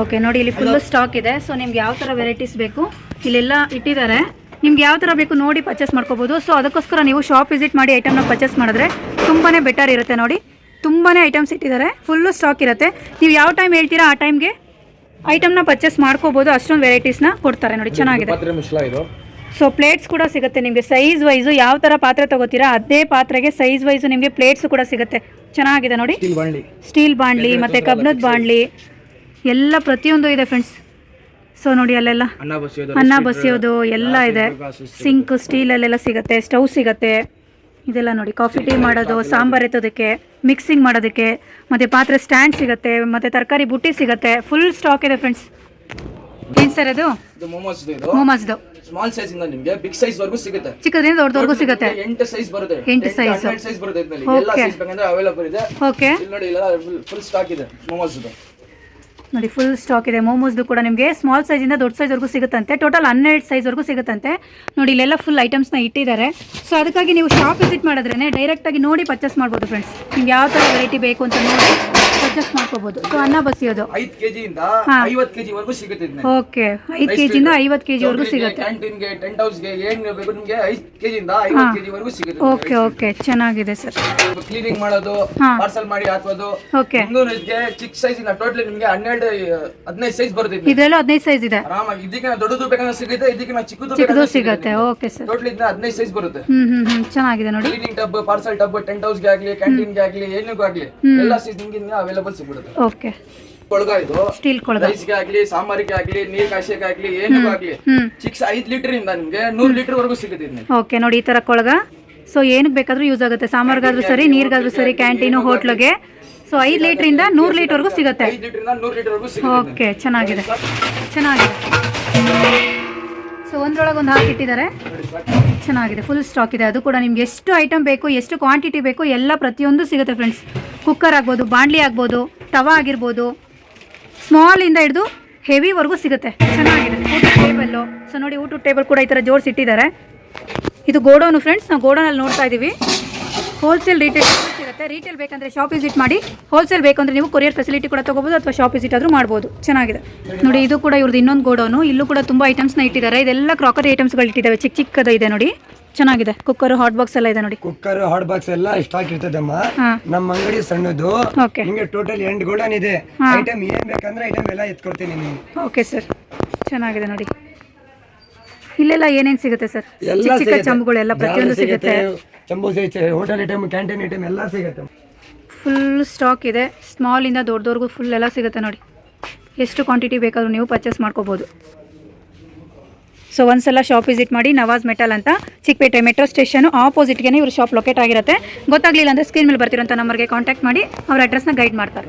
ಓಕೆ ನೋಡಿ ಇಲ್ಲಿ ಫುಲ್ ಸ್ಟಾಕ್ ಇದೆ. ಸೊ ನಿಮ್ಗೆ ಯಾವ ಥರ ವೆರೈಟೀಸ್ ಬೇಕು? ಇಲ್ಲೆಲ್ಲ ಇಟ್ಟಿದ್ದಾರೆ. ನಿಮ್ಗೆ ಯಾವ ಥರ ಬೇಕು ನೋಡಿ ಪರ್ಚೇಸ್ ಮಾಡ್ಕೋಬೋದು. ಸೊ ಅದಕ್ಕೋಸ್ಕರ ನೀವು ಶಾಪ್ ವಿಸಿಟ್ ಮಾಡಿ ಐಟಮ್ನ ಪರ್ಚೇಸ್ ಮಾಡಿದ್ರೆ ತುಂಬಾ ಬೆಟರ್ ಇರುತ್ತೆ ನೋಡಿ. ತುಂಬಾ ಐಟಮ್ಸ್ ಇಟ್ಟಿದ್ದಾರೆ. ಫುಲ್ಲು ಸ್ಟಾಕ್ ಇರುತ್ತೆ. ನೀವು ಯಾವ ಟೈಮ್ ಹೇಳ್ತೀರಾ ಆ ಟೈಮ್ಗೆ ಐಟಮ್ನ ಪರ್ಚೇಸ್ ಮಾಡ್ಕೋಬೋದು. ಅಷ್ಟೊಂದು ವೆರೈಟೀಸ್ನ ಕೊಡ್ತಾರೆ ನೋಡಿ. ಚೆನ್ನಾಗಿದೆ. ಸೊ ಪ್ಲೇಟ್ಸ್ ಕೂಡ ಸಿಗುತ್ತೆ ನಿಮಗೆ. ಸೈಜ್ ವೈಸು ಯಾವ ಥರ ಪಾತ್ರೆ ತಗೋತೀರಾ ಅದೇ ಪಾತ್ರೆಗೆ ಸೈಜ್ ವೈಸು ನಿಮಗೆ ಪ್ಲೇಟ್ಸ್ ಕೂಡ ಸಿಗುತ್ತೆ. ಚೆನ್ನಾಗಿದೆ ನೋಡಿ. ಸ್ಟೀಲ್ ಬಾಂಡ್ಲಿ. ಸ್ಟೀಲ್ ಮತ್ತು ಕಬ್ಬಿಣದ ಬಾಂಡ್ಲಿ ಎಲ್ಲ ಪ್ರತಿಯೊಂದು ಇದೆ ಫ್ರೆಂಡ್ಸ್ ಸೊ ನೋಡಿ ಅಲ್ಲೆಲ್ಲ. ಅನ್ನ ಬಸಿಯೋದು ಅನ್ನ ಬಸಿಯೋದು ಎಲ್ಲ ಇದೆ. ಸಿಂಕ್ ಸ್ಟೀಲಲ್ಲೆಲ್ಲ ಸಿಗುತ್ತೆ ಸ್ಟವ್ ಸಿಗುತ್ತೆ. ಇದೆಲ್ಲ ನೋಡಿ ಕಾಫಿ ಟೀ ಮಾಡೋದು ಸಾಂಬಾರ್ ಎತ್ತೋದಕ್ಕೆ ಮಿಕ್ಸಿಂಗ್ ಮಾಡೋದಕ್ಕೆ ಮತ್ತು ಪಾತ್ರೆ ಸ್ಟ್ಯಾಂಡ್ ಸಿಗುತ್ತೆ ಮತ್ತು ತರಕಾರಿ ಬುಟ್ಟಿ ಸಿಗುತ್ತೆ. ಫುಲ್ ಸ್ಟಾಕ್ ಇದೆ ಫ್ರೆಂಡ್ಸ್ ಏನು ಸರ್ ಅದು? ಇದು ಮೊಮೋಸ್ ಇದು ಮೊಮಸ್ದು ಸ್ಮಾಲ್ ಸೈಜ್ ಇಂದ ನಿಮ್ಗೆ ಬಿಗ್ ಸೈಜ್ ವರ್ಗೂ ಸಿಗುತ್ತೆ. ಚಿಕ್ಕದ್ರಿಂದ ದೊಡ್ಡದವರೆಗೂ ಸಿಗುತ್ತೆ. ಎಂಟು ಸೈಜ್ ಬರುತ್ತೆ. ಎಂಟು size. ಸೈಜ್ ಬರುತ್ತೆ ಇದ್ರಲ್ಲಿ. ಎಲ್ಲ Okay. ಸೈಜ್ ಬೇಕಂದ್ರೆ ಅವೈಲೇಬಲ್ ಇದೆ. ಓಕೆ ಇಲ್ಲಿ ನೋಡಿ ಇಲ್ಲ ಫುಲ್ ಸ್ಟಾಕ್ ಇದೆ ಮೊಮೋಸ್ ಇದು. ನೋಡಿ ಫುಲ್ ಸ್ಟಾಕ್ ಇದೆ. ಮೋಮೋಸ್ದು ಕೂಡ ನಿಮಗೆ ಸ್ಮಾಲ್ ಸೈಜಿಂದ ದೊಡ್ಡ ಸೈಜ್ವರೆಗೂ ಸಿಗುತ್ತಂತೆ. ಟೋಟಲ್ ಹನ್ನೆರಡು ಸೈಜ್ವರೆಗೂ ಸಿಗುತ್ತಂತೆ. ನೋಡಿ ಇಲ್ಲೆಲ್ಲ ಫುಲ್ ಐಟಮ್ಸ್ನ ಇಟ್ಟಿದ್ದಾರೆ. ಸೊ ಅದಕ್ಕಾಗಿ ನೀವು ಶಾಪ್ ವಿಸಿಟ್ ಮಾಡಿದ್ರೇ ಡೈರೆಕ್ಟಾಗಿ ನೋಡಿ ಪರ್ಚೇಸ್ ಮಾಡ್ಬೋದು ಫ್ರೆಂಡ್ಸ್ ನಿಮ್ಗೆ ಯಾವ ಥರ ವೆರೈಟಿ ಬೇಕು ಅಂತ ನೋಡಿ ಪರ್ಚೇಸ್ ಮಾಡ್ಕೋಬೋದು. ಸೊ ಅನ್ನ ಬಸಿಯೋದು. ಓಕೆ ಐದು ಕೆ ಜಿಯಿಂದ ಐವತ್ತು ಕೆ ಜಿವರೆಗೂ ಸಿಗುತ್ತೆ. ಓಕೆ ಓಕೆ ಚೆನ್ನಾಗಿದೆ ಸರ್ ಕ್ಲೀನಿಂಗ್ ಮಾಡೋದು. ಪಾರ್ಸಲ್ ಮಾಡಿ ಹಾಕೋದು. ಓಕೆ ಚಿಕ್ಕ ಸೈಜ್ ಟೋಟಲ್ ನಿಮ್ಗೆ ಹನ್ನೆರಡು ಹದಿನೈದು ಸೈಜ್ ಬರುತ್ತೆ ಇದೆಲ್ಲ ಹದಿನೈದು ಸೈಜ್ ಇದೆ. ಆರಾಮಾಗಿ ಇದಕ್ಕೆ ದೊಡ್ಡದು ಬೇಕಂದ್ರೆ ಸಿಗುತ್ತೆ ಇದಕ್ಕೆ ಚಿಕ್ಕದು ಚಿಕ್ಕದು ಸಿಗುತ್ತೆ. ಓಕೆ ಸರ್ ಟೋಟಲ್ ಇದನ್ನ ಹದಿನೈದು ಸೈಜ್ ಬರುತ್ತೆ. ಚೆನ್ನಾಗಿದೆ ನೋಡಿ. Cleaning tub parcel tub tent ಹೌಸ್ಗೆ ಆಗ್ಲಿ ಕ್ಯಾಂಟೀನ್ಗೆ ಆಗ್ಲಿ ಏನಿಗೂ ಆಗ್ಲಿ ಎಲ್ಲ ಸೈಜ್ ನಿಮ್ಗೆ ಅವೈಲೇಬಲ್ ಸಿಗ್ಬಿಡುತ್ತೆ. ಓಕೆ ಕೊಳಗ ಇದು. ಸ್ಟೀಲ್ ಕೊಳಗ. ರೈಸ್ಗೆ ಆಗ್ಲಿ ಸಾಂಬಾರಿಗೆ ಆಗ್ಲಿ ನೀರ್ ಕಾಶಿಗೆ ಆಗ್ಲಿ ಏನಿಗೂ ಆಗ್ಲಿ ಚಿಕ್ಸ್ ಐದ್ ಲೀಟರ್ ಇಂದ ನಿಮ್ಗೆ ನೂರ್ ಲೀಟರ್ ವರೆಗೂ ಸಿಗುತ್ತೆ ಓಕೆ ನೋಡಿ ಈ ತರ ಕೊಳಗ. ಸೊ ಏನಕ್ಕೆ ಬೇಕಾದ್ರೂ ಯೂಸ್ ಆಗುತ್ತೆ. ಸಾಂಬಾರ್ಗಾದ್ರೂ ಸರಿ ನೀರಿಗಾದ್ರೂ ಸರಿ ಕ್ಯಾಂಟೀನು ಹೋಟ್ಲಿಗೆ ಸೊ ಐದು ಲೀಟ್ರಿಂದ ನೂರು ಲೀಟರ್ ಇಂದ ನೂರ್ ಲೀಟರ್ ವರೆಗೂ ಸಿಗುತ್ತೆ ಓಕೆ ಚೆನ್ನಾಗಿದೆ. ಚೆನ್ನಾಗಿದೆ. ಸೊ ಒಂದ್ರೊಳಗೆ ಒಂದು ಹಾಕಿಟ್ಟಿದ್ದಾರೆ ಚೆನ್ನಾಗಿದೆ. ಫುಲ್ ಸ್ಟಾಕ್ ಇದೆ. ಅದು ಕೂಡ ನಿಮ್ಗೆ ಎಷ್ಟು ಐಟಮ್ ಬೇಕು ಎಷ್ಟು ಕ್ವಾಂಟಿಟಿ ಬೇಕು ಎಲ್ಲ ಪ್ರತಿಯೊಂದು ಸಿಗುತ್ತೆ ಫ್ರೆಂಡ್ಸ್ ಕುಕ್ಕರ್ ಆಗ್ಬೋದು ಬಾಣಲಿ ಆಗ್ಬೋದು ತವಾ ಆಗಿರ್ಬೋದು. ಸ್ಮಾಲಿಂದ ಹಿಡಿದು ಹೆವಿವರೆಗೂ ಸಿಗುತ್ತೆ. ಚೆನ್ನಾಗಿದೆ. ಊಟದ ಟೇಬಲ್ಲು ಸೊ ನೋಡಿ ಊಟದ ಟೇಬಲ್ ಕೂಡ ಈ ಥರ ಜೋಡಿಸಿಟ್ಟಿದ್ದಾರೆ ಇದು ಗೋಡೌನು ಫ್ರೆಂಡ್ಸ್ ನಾವು ಗೋಡೌನಲ್ಲಿ ನೋಡ್ತಾ ಇದ್ದೀವಿ ಹೋಲ್ಸೇಲ್ ರೀಟೇಲ್ ಸಿಗುತ್ತೆ ರೀಟೇಲ್ ಬೇಕಂದ್ರೆ ಶಾಪ್ ವಿಸಿಟ್ ಮಾಡಿ ಹೋಲ್ಸೇಲ್ ಬೇಕಂದ್ರೆ ನೀವು ಕೊರಿಯರ್ ಫೆಸಿಲಿಟಿ ಕೂಡ ತಗೋಬಹುದು ಅಥವಾ ಶಾಪ್ ವಿಸಿಟ್ ಆದರೂ ಮಾಡ್ಬೋದು. ಚೆನ್ನಾಗಿದೆ. ನೋಡಿ ಇದು ಕೂಡ ಇವ್ರದ್ದು ಇನ್ನೊಂದು ಗೋಡೌನು ಇಲ್ಲೂ ಕೂಡ ತುಂಬ ಐಟಮ್ಸ್ನ ಇಟ್ಟಿದ್ದಾರೆ. ಇದೆಲ್ಲ ಕ್ರಾಕರಿ ಐಟಮ್ಸ್ಗಳು ಇಟ್ಟಿದ್ದಾವೆ. ಚಿಕ್ಕ ಚಿಕ್ಕದ ಇದೆ ನೋಡಿ. ಚೆನ್ನಾಗಿದೆ. ಕುಕ್ಕರ್ ಹಾಟ್ ಬಾಕ್ಸ್ ಎಲ್ಲ ಇದೆ ನೋಡಿ. ಕುಕ್ಕರ್ ಹಾಟ್ ಬಾಕ್ಸ್ ಎಲ್ಲ ಸ್ಟಾಕ್ ಇರ್ತದಮ್ಮ. ನಮ್ಮ ಅಂಗಡಿ ಸಣ್ಣದು. ನಿಮಗೆ ಟೋಟಲ್ ಎಂಡ್ ಗೋಡನ್ ಇದೆ. ಐಟಮ್ ಏನ್ ಬೇಕಂದ್ರೆ ಐಟಮ್ ಎಲ್ಲ ಎತ್ಕೊಡ್ತೀನಿ ನೀವು ಓಕೆ ಸರ್ ಚೆನ್ನಾಗಿದೆ ನೋಡಿ. ಇಲ್ಲೆಲ್ಲ ಏನೇನ್ ಸಿಗುತ್ತೆ ಸರ್ ಚಿಕ್ಕ ಚಿಕ್ಕ ಸಿಗುತ್ತೆ. ಚಂಬುಗಳೆಲ್ಲ ಪ್ರತಿಯೊಂದು ಜಾರ್ ಸಿಗುತ್ತೆ ಐತೆ ಹೋಟೆಲ್ ಐಟಮ್ ಕ್ಯಾಂಟೀನ್ ಐಟಮ್ ಎಲ್ಲ ಸಿಗುತ್ತೆ. ಫುಲ್ ಸ್ಟಾಕ್ ಇದೆ. ಸ್ಮಾಲಿಂದ ದೊಡ್ಡದವ್ರಿಗೂ ಫುಲ್ ಎಲ್ಲ ಸಿಗುತ್ತೆ ನೋಡಿ. ಎಷ್ಟು ಕ್ವಾಂಟಿಟಿ ಬೇಕಾದರೂ ನೀವು ಪರ್ಚೇಸ್ ಮಾಡ್ಕೋಬೋದು. ಸೊ ಒಂದ್ಸಲ ಶಾಪ್ ವಿಸಿಟ್ ಮಾಡಿ ನವಾಜ್ ಮೆಟಲ್ ಅಂತ ಚಿಕ್ಕಪೇಟೆ ಮೆಟ್ರೋ ಸ್ಟೇಷನು ಆಪೋಸಿಟ್ಗೆ ಇವ್ರ ಶಾಪ್ ಲೊಕೇಟ್ ಆಗಿರುತ್ತೆ. ಗೊತ್ತಾಗಲಿಲ್ಲ ಅಂದರೆ ಸ್ಕ್ರೀನ್ ಮೇಲೆ ಬರ್ತಿರೋಂಥ ನಂಬರ್ಗೆ ಕಾಂಟ್ಯಾಕ್ಟ್ ಮಾಡಿ, ಅವ್ರ ಅಡ್ರೆಸ್ನ ಗೈಡ್ ಮಾಡ್ತಾರೆ.